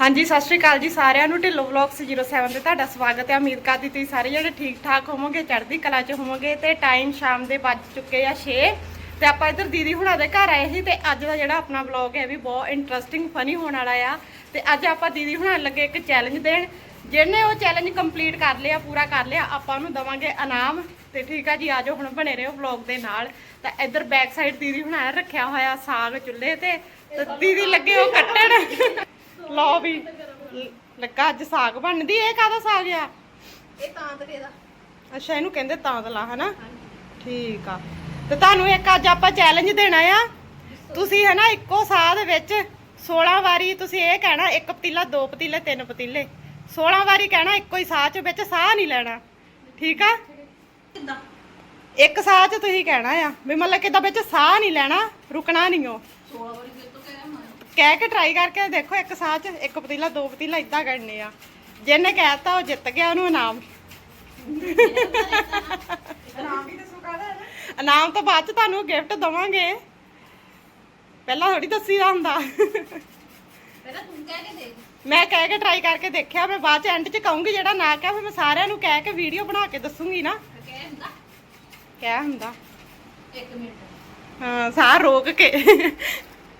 ਹਾਂਜੀ, ਸਤਿ ਸ਼੍ਰੀ ਅਕਾਲ ਜੀ ਸਾਰਿਆਂ ਨੂੰ। ਢਿੱਲੋ ਵਲੌਗਸ 07 ਤੇ ਤੁਹਾਡਾ ਸਵਾਗਤ ਹੈ। ਉਮੀਦ ਕਰਦੀ ਤੁਸੀਂ ਸਾਰੇ ਜਿਹੜੇ ਠੀਕ ਠਾਕ ਹੋਵੋਗੇ, ਚੜ੍ਹਦੀ ਕਲਾ 'ਚ ਹੋਵੋਗੇ ਤੇ ਟਾਈਮ ਸ਼ਾਮ ਦੇ ਵੱਜ ਚੁੱਕੇ ਆ 6 ਤੇ ਆਪਾਂ ਇੱਧਰ ਦੀਦੀ ਹੁਣਾਂ ਦੇ ਘਰ ਆਏ ਸੀ ਤੇ ਅੱਜ ਦਾ ਜਿਹੜਾ ਆਪਣਾ ਵਲੌਗ ਹੈ ਵੀ ਬਹੁਤ ਇੰਟਰਸਟਿੰਗ ਫਨੀ ਹੋਣ ਵਾਲਾ ਆ। ਤੇ ਅੱਜ ਆਪਾਂ ਦੀਦੀ ਹੁਣਾਂ ਲੱਗੇ ਇੱਕ ਚੈਲੰਜ ਦੇਣ। ਜਿਹਨੇ ਉਹ ਚੈਲੰਜ ਕੰਪਲੀਟ ਕਰ ਲਿਆ, ਪੂਰਾ ਕਰ ਲਿਆ, ਆਪਾਂ ਉਹਨੂੰ ਦਵਾਂਗੇ ਇਨਾਮ। ਤੇ ਠੀਕ ਆ ਜੀ ਆਜੋ ਹੁਣ ਬਣੇ ਰਹੋ ਵਲੌਗ ਦੇ ਨਾਲ। ਤਾਂ ਇੱਧਰ ਬੈਕ ਸਾਈਡ ਦੀਦੀ ਹੁਣਾਂ ਰੱਖਿਆ ਹੋਇਆ ਸਾਗ ਚੁੱਲ੍ਹੇ ਤੇ। ਤੇ ਦੀਦੀ ਲੱਗੇ ਉਹ ਕੱਟਣ। ਲਓ ਵੀ ਲੱਗਾ ਅੱਜ ਸਾਗ ਬਣਦੀ ਇਹ ਕਾਹਦਾ ਸਾਗ ਆ? ਇਹ ਤਾਂ ਤਰੇ ਦਾ ਅੱਛਾ ਇਹਨੂੰ ਕਹਿੰਦੇ ਤਾਂਦਲਾ ਹਨਾ? ਠੀਕ ਆ। ਤੇ ਤੁਹਾਨੂੰ ਇੱਕ ਅੱਜ ਆਪਾਂ ਚੈਲੰਜ ਦੇਣਾ ਆ। ਤੁਸੀਂ ਹਨਾ ਇੱਕੋ ਸਾਹ ਦੇ ਵਿੱਚ 16 ਵਾਰੀ ਤੁਸੀਂ ਇਹ ਕਹਿਣਾ ਇੱਕ ਪਤੀਲਾ ਦੋ ਪਤੀਲੇ ਤਿੰਨ ਪਤੀਲੇ। 16 ਵਾਰੀ ਕਹਿਣਾ ਇੱਕੋ ਹੀ ਸਾਹ ਚ ਵਿੱਚ ਸਾਹ ਨਹੀਂ ਲੈਣਾ। ਠੀਕ ਆ? ਕਿੱਦਾਂ? ਇੱਕ ਸਾਹ ਚ ਤੁਸੀਂ ਕਹਿਣਾ ਆ ਵੀ ਮਤਲਬ ਕਿਦਾਂ ਵਿੱਚ ਸਾਹ ਨਹੀਂ ਲੈਣਾ ਰੁਕਣਾ ਨਹੀਂ ਹੋ 16 ਵਾਰੀ ਤੋਂ ਕਹਿ ਕੇ ਟਰਾਈ ਕਰਕੇ ਦੇਖੋ ਇੱਕ ਸਾਹ ਚ ਇੱਕ ਪਤੀਲਾ ਦੋ ਪਤੀਲਾ ਇਦਾਂ ਕਰਨੇ ਆ। ਜਿਹਨੇ ਕਹਿਤਾ ਉਹ ਜਿੱਤ ਗਿਆ ਉਹਨੂੰ ਇਨਾਮ। ਨਾਮ ਵੀ ਦੱਸੋ ਕਾਹਦਾ ਹੈ ਇਨਾਮ ਤਾਂ ਬਾਅਦ ਚ ਤੁਹਾਨੂੰ ਗਿਫਟ ਦਵਾਂਗੇ। ਪਹਿਲਾਂ ਥੋੜੀ ਦੱਸੀਦਾ ਹੁੰਦਾ। ਪਹਿਲਾਂ ਤੂੰ ਕਹਿ ਕੇ ਦੇਖ ਮੈਂ ਕਹਿ ਕੇ ਟਰਾਈ ਕਰਕੇ ਦੇਖਿਆ ਮੈਂ ਬਾਅਦ ਚ ਐਂਡ ਚ ਕਹੂੰਗੀ ਜਿਹੜਾ ਨਾ ਕਿਹਾ ਫਿਰ ਮੈਂ ਸਾਰਿਆਂ ਨੂੰ ਕਹਿ ਕੇ ਵੀਡੀਓ ਬਣਾ ਕੇ ਦੱਸੂਗੀ ਨਾ। ਕਹਿ ਹੁੰਦਾ ਕਿਆ ਹੁੰਦਾ? 1 ਮਿੰਟ। ਹਾਂ ਸਾਹ ਰੋਕ ਕੇ।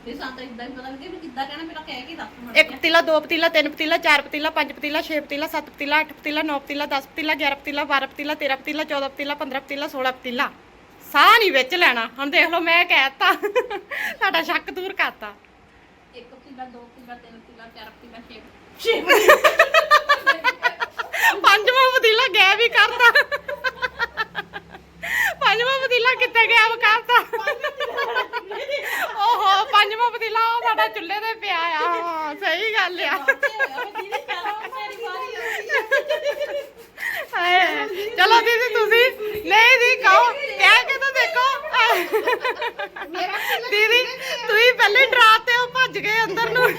ਇਹ ਸੰਤ ਇਦਾਂ ਹੀ ਪਤਾ ਲੱਗੇ ਵੀ ਕਿੱਦਾਂ ਕਹਿਣਾ ਪਹਿਲਾਂ ਕਹਿ ਕੇ ਦੱਸ ਮੜ ਇੱਕ ਪਤੀਲਾ ਦੋ ਪਤੀਲਾ ਤਿੰਨ ਪਤੀਲਾ ਚਾਰ ਪਤੀਲਾ ਪੰਜ ਪਤੀਲਾ ਛੇ ਪਤੀਲਾ ਸੱਤ ਪਤੀਲਾ ਅੱਠ ਪਤੀਲਾ ਨੌ ਪਤੀਲਾ 10 ਪਤੀਲਾ 11 ਪਤੀਲਾ 12 ਪਤੀਲਾ 13 ਪਤੀਲਾ 14 ਪਤੀਲਾ 15 ਪਤੀਲਾ 16 ਪਤੀਲਾ। ਸਾਹ ਨਹੀਂ ਵਿੱਚ ਲੈਣਾ। ਹੁਣ ਦੇਖ ਲਓ ਮੈਂ ਕਹਿਤਾ ਤੁਹਾਡਾ ਸ਼ੱਕ ਦੂਰ ਕਰਤਾ। ਇੱਕ ਪਤੀਲਾ ਦੋ ਪਤੀਲਾ ਤਿੰਨ ਪਤੀਲਾ ਚਾਰ ਪਤੀਲਾ ਛੇ ਪੰਜਵਾਂ ਪਤੀਲਾ ਗਾਇਬ ਹੀ ਕਰਤਾ। ਪੰਜਵਾਂ ਪਤੀਲਾ ਕਿੱਥੇ ਗਾਇਬ ਕਰਤਾ ਓਹੋ, ਪੰਜਵਾਂ ਪਤੀਲਾ ਉਹ ਸਾਡਾ ਚੁੱਲ੍ਹੇ ਤੇ ਪਿਆ ਆ। ਹਾਂ, ਸਹੀ ਗੱਲ ਆ ਦੀਦੀ ਪਹਿਲਾਂ ਮੇਰੀ ਵਾਰੀ ਆਈ ਹਾਏ, ਚਲੋ ਦੀਦੀ ਤੁਸੀਂ ਨਹੀਂ ਦੀ ਕਹੋ ਕਹਿ ਕੇ ਤਾਂ ਦੇਖੋ ਦੀਦੀ ਤੁਸੀਂ ਪਹਿਲੇ ਡਰਾਤੇ ਹੋ ਭੱਜ ਗਏ ਅੰਦਰ ਨੂੰ ਦੀ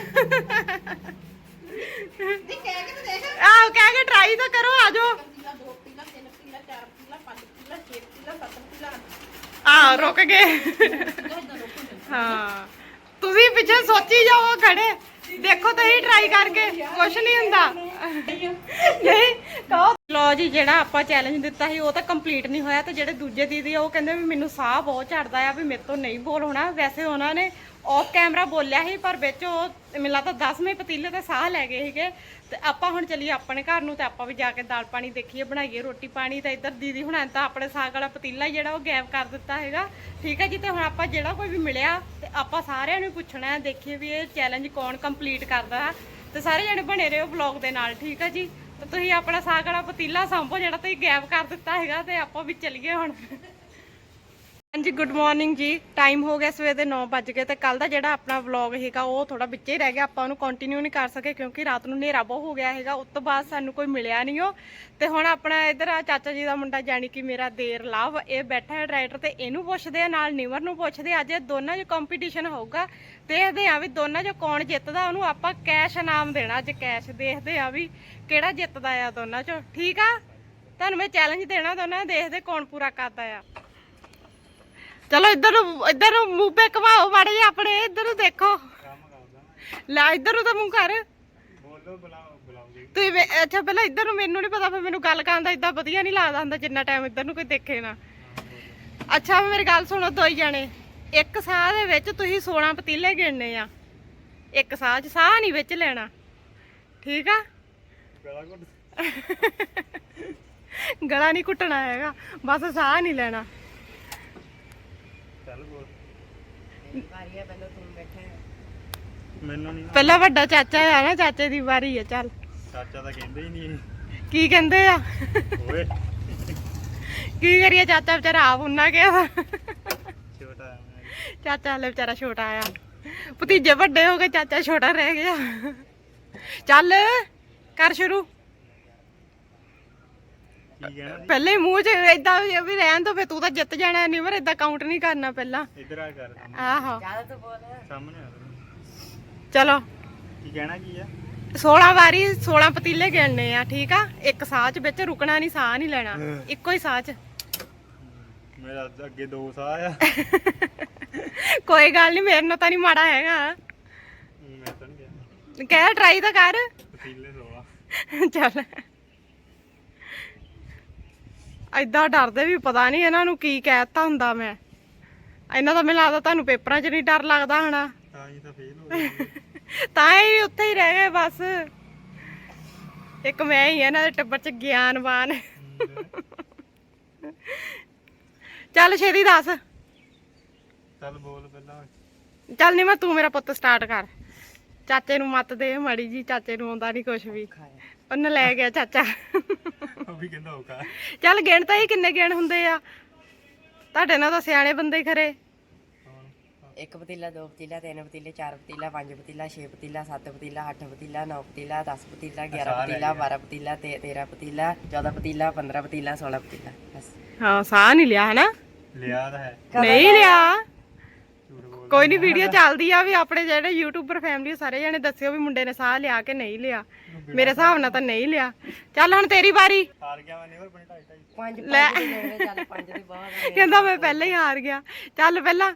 ਕਹਿ ਕੇ ਤਾਂ ਦੇਖ ਆਹ ਕਹਿ ਕੇ ਟਰਾਈ ਤਾਂ ਕਰੋ ਆਜੋ ਪਤੀਲਾ ਦੋ ਪਤੀਲਾ ਤਿੰਨ ਪਤੀਲਾ ਚਾਰ ਪਤੀਲਾ ਪੰਜ ਪਤੀਲਾ ਛੇ ਪਤੀਲਾ ਸੱਤ ਪਤੀਲਾ ਆ ਰੁਕ ਗਏ ਇਦਾਂ ਰੋਕੋ ਹਾਂ। ਤੁਸੀਂ ਪਿੱਛੇ ਸੋਚੀ ਜਾਓ ਖੜੇ। ਦੇਖੋ ਤੁਸੀਂ ਟਰਾਈ ਕਰਕੇ ਕੁਝ ਨਹੀਂ ਹੁੰਦਾ। ਨਹੀਂ, ਕਹੋ। ਲੋ ਜੀ, ਜਿਹੜਾ ਆਪਾਂ ਚੈਲੰਜ ਦਿੱਤਾ ਸੀ, ਉਹ ਤਾਂ ਕੰਪਲੀਟ ਨਹੀਂ ਹੋਇਆ ਤੇ ਜਿਹੜੇ ਦੂਜੇ ਦੀਦੀ ਆ, ਉਹ ਕਹਿੰਦੇ ਵੀ ਮੈਨੂੰ ਸਾਹ ਬਹੁਤ ਚੜਦਾ ਆ, ਵੀ ਮੇਰੇ ਤੋਂ ਨਹੀਂ ਬੋਲ ਹੋਣਾ। ਵੈਸੇ ਉਹਨਾਂ ਨੇ ਆਫ ਕੈਮਰਾ ਬੋਲਿਆ ਸੀ, ਪਰ ਵਿੱਚ ਉਹ, ਮੈਨੂੰ ਲੱਗਦਾ 10ਵੇਂ ਪਤੀਲੇ ਤੇ ਸਾਹ ਲੈ ਗਏ ਸੀਗੇ। ਤੇ ਆਪਾਂ ਹੁਣ ਚਲੀਏ ਆਪਣੇ ਘਰ ਨੂੰ ਤੇ ਆਪਾਂ ਵੀ ਜਾ ਕੇ ਦਾਲ ਪਾਣੀ ਦੇਖੀਏ, ਬਣਾਈਏ ਰੋਟੀ ਪਾਣੀ ਤਾਂ ਇੱਧਰ ਦੀਦੀ ਹੁਣਾਂ ਨੇ ਤਾਂ ਆਪਣੇ ਸਾਗ ਵਾਲਾ ਪਤੀਲਾ ਹੀ ਜਿਹੜਾ ਉਹ ਗੈਪ ਕਰ ਦਿੱਤਾ ਹੈਗਾ ਠੀਕ ਹੈ ਜੀ, ਤੇ ਹੁਣ ਆਪਾਂ ਜਿਹੜਾ ਕੋਈ ਵੀ ਮਿਲਿਆ, ਤੇ ਆਪਾਂ ਸਾਰਿਆਂ ਨੂੰ ਪੁੱਛਣਾ ਹੈ, ਦੇਖੀਏ ਵੀ ਇਹ ਚੈਲੰਜ ਕੌਣ ਕੰਪਲੀਟ ਕਰਦਾ ਹੈ। ਤੇ ਸਾਰੇ ਜਣੇ ਬਣੇ ਰਹੋ ਵਲੌਗ ਦੇ ਨਾਲ, ਠੀਕ ਹੈ ਜੀ। ਤੇ ਤੁਸੀਂ ਆਪਣਾ ਸਾਗ ਵਾਲਾ ਪਤੀਲਾ ਸੰਭੋ ਜਿਹੜਾ ਤੁਸੀਂ ਗੈਪ ਕਰ ਦਿੱਤਾ ਹੈਗਾ ਤੇ ਆਪਾਂ ਵੀ ਚਲੀਏ ਹੁਣ। ਹਾਂਜੀ ਗੁੱਡ ਮਾਰਨਿੰਗ ਜੀ। ਟਾਈਮ ਹੋ ਗਿਆ ਸਵੇਰ ਦੇ 9 ਵੱਜ ਗਏ ਤੇ ਕੱਲ ਦਾ ਜਿਹੜਾ ਆਪਣਾ ਵਲੌਗ ਹੈਗਾ ਉਹ ਥੋੜਾ ਵਿੱਚੇ ਹੀ ਰਹਿ ਗਿਆ। ਆਪਾਂ ਉਹਨੂੰ ਕੰਟੀਨਿਊ ਨਹੀਂ ਕਰ ਸਕੇ ਕਿਉਂਕਿ ਰਾਤ ਨੂੰ ਹਨੇਰਾ ਬਹੁਤ ਹੋ ਗਿਆ ਹੈਗਾ। ਉਸ ਤੋਂ ਬਾਅਦ ਸਾਨੂੰ ਕੋਈ ਮਿਲਿਆ ਨਹੀਂ ਉਹ। ਤੇ ਹੁਣ ਆਪਣਾ ਇਧਰ ਆ ਚਾਚਾ ਜੀ ਦਾ ਮੁੰਡਾ ਜਾਨੀ ਕਿ ਮੇਰਾ ਦੇਰ ਲਵ ਇਹ ਬੈਠਾ ਹੈ ਡਰਾਈਵਰ ਤੇ। ਇਹਨੂੰ ਪੁੱਛਦੇ ਆ ਨਾਲ ਨਿਵਰ ਨੂੰ ਪੁੱਛਦੇ ਅੱਜ ਦੋਨਾਂ 'ਚ ਕੰਪੀਟੀਸ਼ਨ ਹੋਊਗਾ। ਦੇਖਦੇ ਆ ਵੀ ਦੋਨਾਂ ਚ ਕੌਣ ਜਿੱਤਦਾ ਉਹਨੂੰ ਆਪਾਂ ਕੈਸ਼ ਇਨਾਮ ਦੇਣਾ ਅੱਜ ਕੈਸ਼ ਦੇਖਦੇ ਆ ਵੀ ਕਿਹੜਾ ਜਿੱਤਦਾ ਆ ਦੋਨਾਂ 'ਚੋਂ। ਠੀਕ ਆ? ਤੁਹਾਨੂੰ ਮੈਂ ਚੈਲੰਜ ਦੇਣਾ ਦੋਨਾਂ ਨੂੰ, ਦੇਖਦੇ ਕੌਣ ਪੂਰਾ ਕਰਦਾ ਆ। ਚਲੋ ਇੱਧਰ ਨੂੰ ਇੱਧਰ ਨੂੰ ਮੂੰਹ ਪੇ ਘਮਾਓ ਮਾੜੇ ਜਿਹਾ ਆਪਣੇ ਇੱਧਰ ਨੂੰ ਦੇਖੋ। ਲੈ ਇੱਧਰ ਨੂੰ ਤਾਂ ਮੂੰਹ ਕਰ। ਬੋਲੋ ਬੁਲਾਓ ਤੁਸੀਂ ਵੇ- ਅੱਛਾ ਪਹਿਲਾਂ ਇੱਧਰ ਨੂੰ ਮੈਨੂੰ ਨਹੀਂ ਪਤਾ ਫਿਰ ਮੈਨੂੰ ਗੱਲ ਕਰਨ ਦਾ ਇਦਾਂ ਵਧੀਆ ਨਹੀਂ ਲੱਗਦਾ ਹੁੰਦਾ ਜਿੰਨਾ ਟਾਈਮ ਇੱਧਰ ਨੂੰ ਕੋਈ ਦੇਖੇ ਨਾ। ਅੱਛਾ ਮੇਰੀ ਗੱਲ ਸੁਣੋ ਦੋਈ ਜਾਣੇ। ਇੱਕ ਸਾਹ ਦੇ ਵਿੱਚ ਤੁਸੀਂ 16 ਪਤੀਲੇ ਗਿਣਨੇ ਆ। ਇੱਕ ਸਾਹ 'ਚ ਸਾਹ ਨਹੀਂ ਵਿੱਚ ਲੈਣਾ। ਠੀਕ ਆ? ਗਲਾ ਘੁੱਟ। ਗਲਾ ਨਹੀਂ ਘੁੱਟਣਾ ਹੈਗਾ। ਬਸ ਸਾਹ ਨਹੀਂ ਲੈਣਾ ਚੱਲ ਬੋਲ ਮੈਨੂੰ ਨਹੀਂ ਪਹਿਲਾਂ ਵੱਡਾ ਚਾਚਾ ਆ ਨਾ ਚਾਚੇ ਦੀ ਵਾਰੀ ਆ ਚੱਲ। ਚਾਚਾ ਤਾਂ ਕਹਿੰਦੇ ਹੀ ਨਹੀਂ ਕੀ ਕਹਿੰਦੇ ਆ? ਓਏ। ਕੀ ਕਰੀਏ ਚਾਚਾ ਵਿਚਾਰਾ ਆਪ ਉਹਨਾਂ ਗਿਆ। ਛੋਟਾ ਮੈਂ। ਚਾਚਾ ਹਲੇ ਵਿਚਾਰਾ ਛੋਟਾ ਆ। ਭਤੀਜੇ ਵੱਡੇ ਹੋ ਗਏ ਚਾਚਾ ਛੋਟਾ ਰਹਿ ਗਿਆ। ਚੱਲ ਕਰ ਸ਼ੁਰੂ। ਪਹਿਲੇ ਮੂੰਹ 'ਚ ਏਦਾਂ ਵੀ ਰਹਿਣ ਦੋ ਫੇ ਤੂੰ ਤਾਂ ਜਿੱਤ ਜਾਣਾ ਨਹੀਂ ਪਰ ਏਦਾਂ ਕਾਊਂਟ ਨਹੀਂ ਕਰਨਾ ਪਹਿਲਾਂ। ਇੱਧਰ ਆ ਕਰ ਸਾਹਮਣੇ। ਆਹੋ। ਸਾਹਮਣੇ ਆ ਤੂੰ। ਚਲੋ। ਕੀ ਕਹਿਣਾ ਕੀ ਆ? 16 ਵਾਰੀ 16 ਪਤੀਲੇ ਗਿਣਨੇ ਆ ਠੀਕ ਆ? ਇੱਕ ਸਾਹ 'ਚ ਵਿੱਚ ਰੁਕਣਾ ਨਹੀਂ ਸਾਹ ਨਹੀਂ ਲੈਣਾ। ਇੱਕੋ ਹੀ ਸਾਹ 'ਚ। ਮੇਰਾ ਅੱਗੇ ਦੋ ਸਾਹ ਆ। ਕੋਈ ਗੱਲ ਨਹੀਂ ਮੇਰੇ ਨਾਲ ਤਾਂ ਨਹੀਂ ਮਾੜਾ ਹੈਗਾ। ਮੈਂ ਤਾਂ ਨਹੀਂ ਗਿਆ। ਕਹਿ ਟਰਾਈ ਤਾਂ ਕਰ। ਪਤੀਲੇ 16 ਚੱਲ। ਐਦਾਂ ਡਰਦੇ ਵੀ ਪਤਾ ਨਹੀਂ ਇਹਨਾਂ ਨੂੰ ਕੀ ਕਹਿਤਾ ਹੁੰਦਾ ਮੈਂ। ਇਹਨਾਂ ਦਾ ਮੈਨੂੰ ਲੱਗਦਾ ਤੁਹਾਨੂੰ ਪੇਪਰਾਂ 'ਚ ਨਹੀਂ ਡਰ ਲੱਗਦਾ ਹੋਣਾ। ਤਾਂ ਹੀ ਤਾਂ ਫੇਲ ਹੋ ਗਏ ਤਾਂ ਹੀ ਉੱਥੇ ਹੀ ਰਹਿ ਗਏ ਬਸ। ਇੱਕ ਮੈਂ ਹੀ ਆ ਇਹਨਾਂ ਦੇ ਟੱਬਰ 'ਚ ਗਿਆਨਵਾਨ। ਚੱਲ ਛੇਤੀ ਦੱਸ। ਚੱਲ ਬੋਲ ਪਹਿਲਾਂ। ਚੱਲ ਨਹੀਂ ਮੈਂ ਤੂੰ ਮੇਰਾ ਪੁੱਤ ਸਟਾਰਟ ਕਰ। ਚਾਚੇ ਨੂੰ ਮੱਤ ਦੇ ਮਾੜੀ ਜੀ ਚਾਚੇ ਨੂੰ ਆਉਂਦਾ ਨਹੀਂ ਕੁਝ ਵੀ। ਉਹਨੇ ਲੈ ਗਿਆ ਚਾਚਾ। ਉਹ ਵੀ ਕਹਿੰਦਾ ਹੋਗਾ ਚੱਲ ਗਿਣ ਤਾਂ ਹੀ ਕਿੰਨੇ ਗਿਣ ਹੁੰਦੇ ਆ। ਤੁਹਾਡੇ ਨਾਲ ਤਾਂ ਸਿਆਣੇ ਬੰਦੇ ਹੀ ਖਰੇ। ਇੱਕ ਪਤੀਲਾ ਦੋ ਪਤੀਲਾ ਤਿੰਨ ਪਤੀਲੇ ਚਾਰ ਪਤੀਲਾ ਪੰਜ ਪਤੀਲਾ ਛੇ ਪਤੀਲਾ ਸੱਤ ਪਤੀਲਾ ਅੱਠ ਪਤੀਲਾ ਨੌ ਪਤੀਲਾ 10 ਪਤੀਲਾ 11 ਸਾਹ ਲੈ ਪਤੀਲਾ ਗਿਆ। 12 ਪਤੀਲਾ ਤੇ 13 ਪਤੀਲਾ 14 ਪਤੀਲਾ 15 ਪਤੀਲਾ 16 ਪਤੀਲਾ ਬਸ। ਹਾਂ ਸਾਹ ਨਹੀਂ ਲਿਆ ਹਨਾ? ਲਿਆ ਤਾਂ ਹੈ। ਨਹੀਂ ਲਿਆ। ਕੋਈ ਨਹੀਂ ਵੀਡੀਓ ਚੱਲਦੀ ਆ ਵੀ ਆਪਣੇ ਜਿਹੜੇ ਯੂਟਿਊਬਰ ਫੈਮਿਲੀ ਸਾਰੇ ਜਣੇ ਦੱਸਿਓ ਵੀ ਮੁੰਡੇ ਨੇ ਸਾਹ ਲਿਆ ਕਿ ਨਹੀਂ ਲਿਆ। ਮੇਰੇ ਹਿਸਾਬ ਨਾਲ ਤਾਂ ਨਹੀਂ ਲਿਆ। ਚੱਲ ਹੁਣ ਤੇਰੀ ਵਾਰੀ। ਹਾਰ ਗਿਆ ਮੈਂ ਨਿਵਰ ਬਣੇ ਢਾਈ ਢਾਈ। ਪੰਜ ਲੈ। ਪੰਜ ਦੇ ਨੇੜੇ ਚੱਲ ਪੰਜ ਦੇ ਬਾਅਦ ਕਹਿੰਦਾ ਮੈਂ ਪਹਿਲਾਂ ਹੀ ਹਾਰ ਗਿਆ। ਚੱਲ ਪਹਿਲਾਂ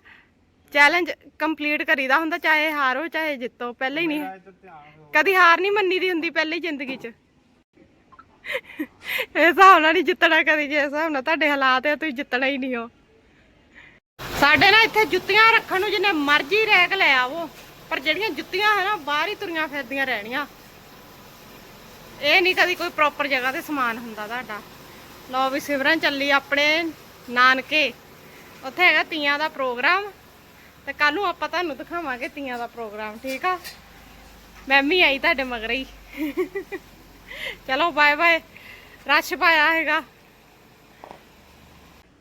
ਚੈਲੰਜ ਕੰਪਲੀਟ ਕਰੀਦਾ ਹੁੰਦਾ ਚਾਹੇ ਹਾਰੋ ਚਾਹੇ ਜਿੱਤੋ। ਪਹਿਲਾਂ ਹੀ ਨਹੀਂ। ਕਦੀ ਹਾਰ ਨਹੀਂ ਮੰਨੀ ਦੀ ਹੁੰਦੀ ਪਹਿਲੀ ਜ਼ਿੰਦਗੀ 'ਚ। ਇਹ ਹਿਸਾਬ ਨਾਲ ਨਹੀਂ ਜਿੱਤਣਾ ਕਦੀ ਜੇ ਹਿਸਾਬ ਨਾਲ ਤੁਹਾਡੇ ਹਾਲਾਤ ਆ ਤੁਸੀਂ ਜਿੱਤਣਾ ਹੀ ਨਹੀਂ ਹੋ। ਸਾਡੇ ਨਾਲ ਇੱਥੇ ਜੁੱਤੀਆਂ ਰੱਖਣ ਨੂੰ ਜਿੰਨੇ ਮਰਜ਼ੀ ਰੈਕ ਲੈ ਆਵੋ, ਪਰ ਜਿਹੜੀਆਂ ਜੁੱਤੀਆਂ ਹੈ ਨਾ, ਬਾਹਰ ਹੀ ਤੁਰੀਆਂ ਫਿਰਦੀਆਂ ਰਹਿਣੀਆਂ। ਇਹ ਨਹੀਂ ਕਦੀ ਕੋਈ ਪ੍ਰੋਪਰ ਜਗ੍ਹਾ ਤੇ ਸਮਾਨ ਹੁੰਦਾ ਤੁਹਾਡਾ। ਲਓ ਵੀ ਸਿਮਰਨ ਚੱਲੀ ਆਪਣੇ ਨਾਨਕੇ। ਉੱਥੇ ਹੈਗਾ ਤੀਆਂ ਦਾ ਪ੍ਰੋਗਰਾਮ। ਤੇ ਕੱਲ ਨੂੰ ਆਪਾਂ ਤੁਹਾਨੂੰ ਦਿਖਾਵਾਂਗੇ ਤੀਆਂ ਦਾ ਪ੍ਰੋਗਰਾਮ, ਠੀਕ ਆ? ਮੈਂ ਵੀ ਆਈ ਤੁਹਾਡੇ ਮਗਰ ਹੀ। ਚਲੋ ਬਾਏ ਬਾਏ ਰਸ਼ ਪਾਇਆ ਹੈਗਾ।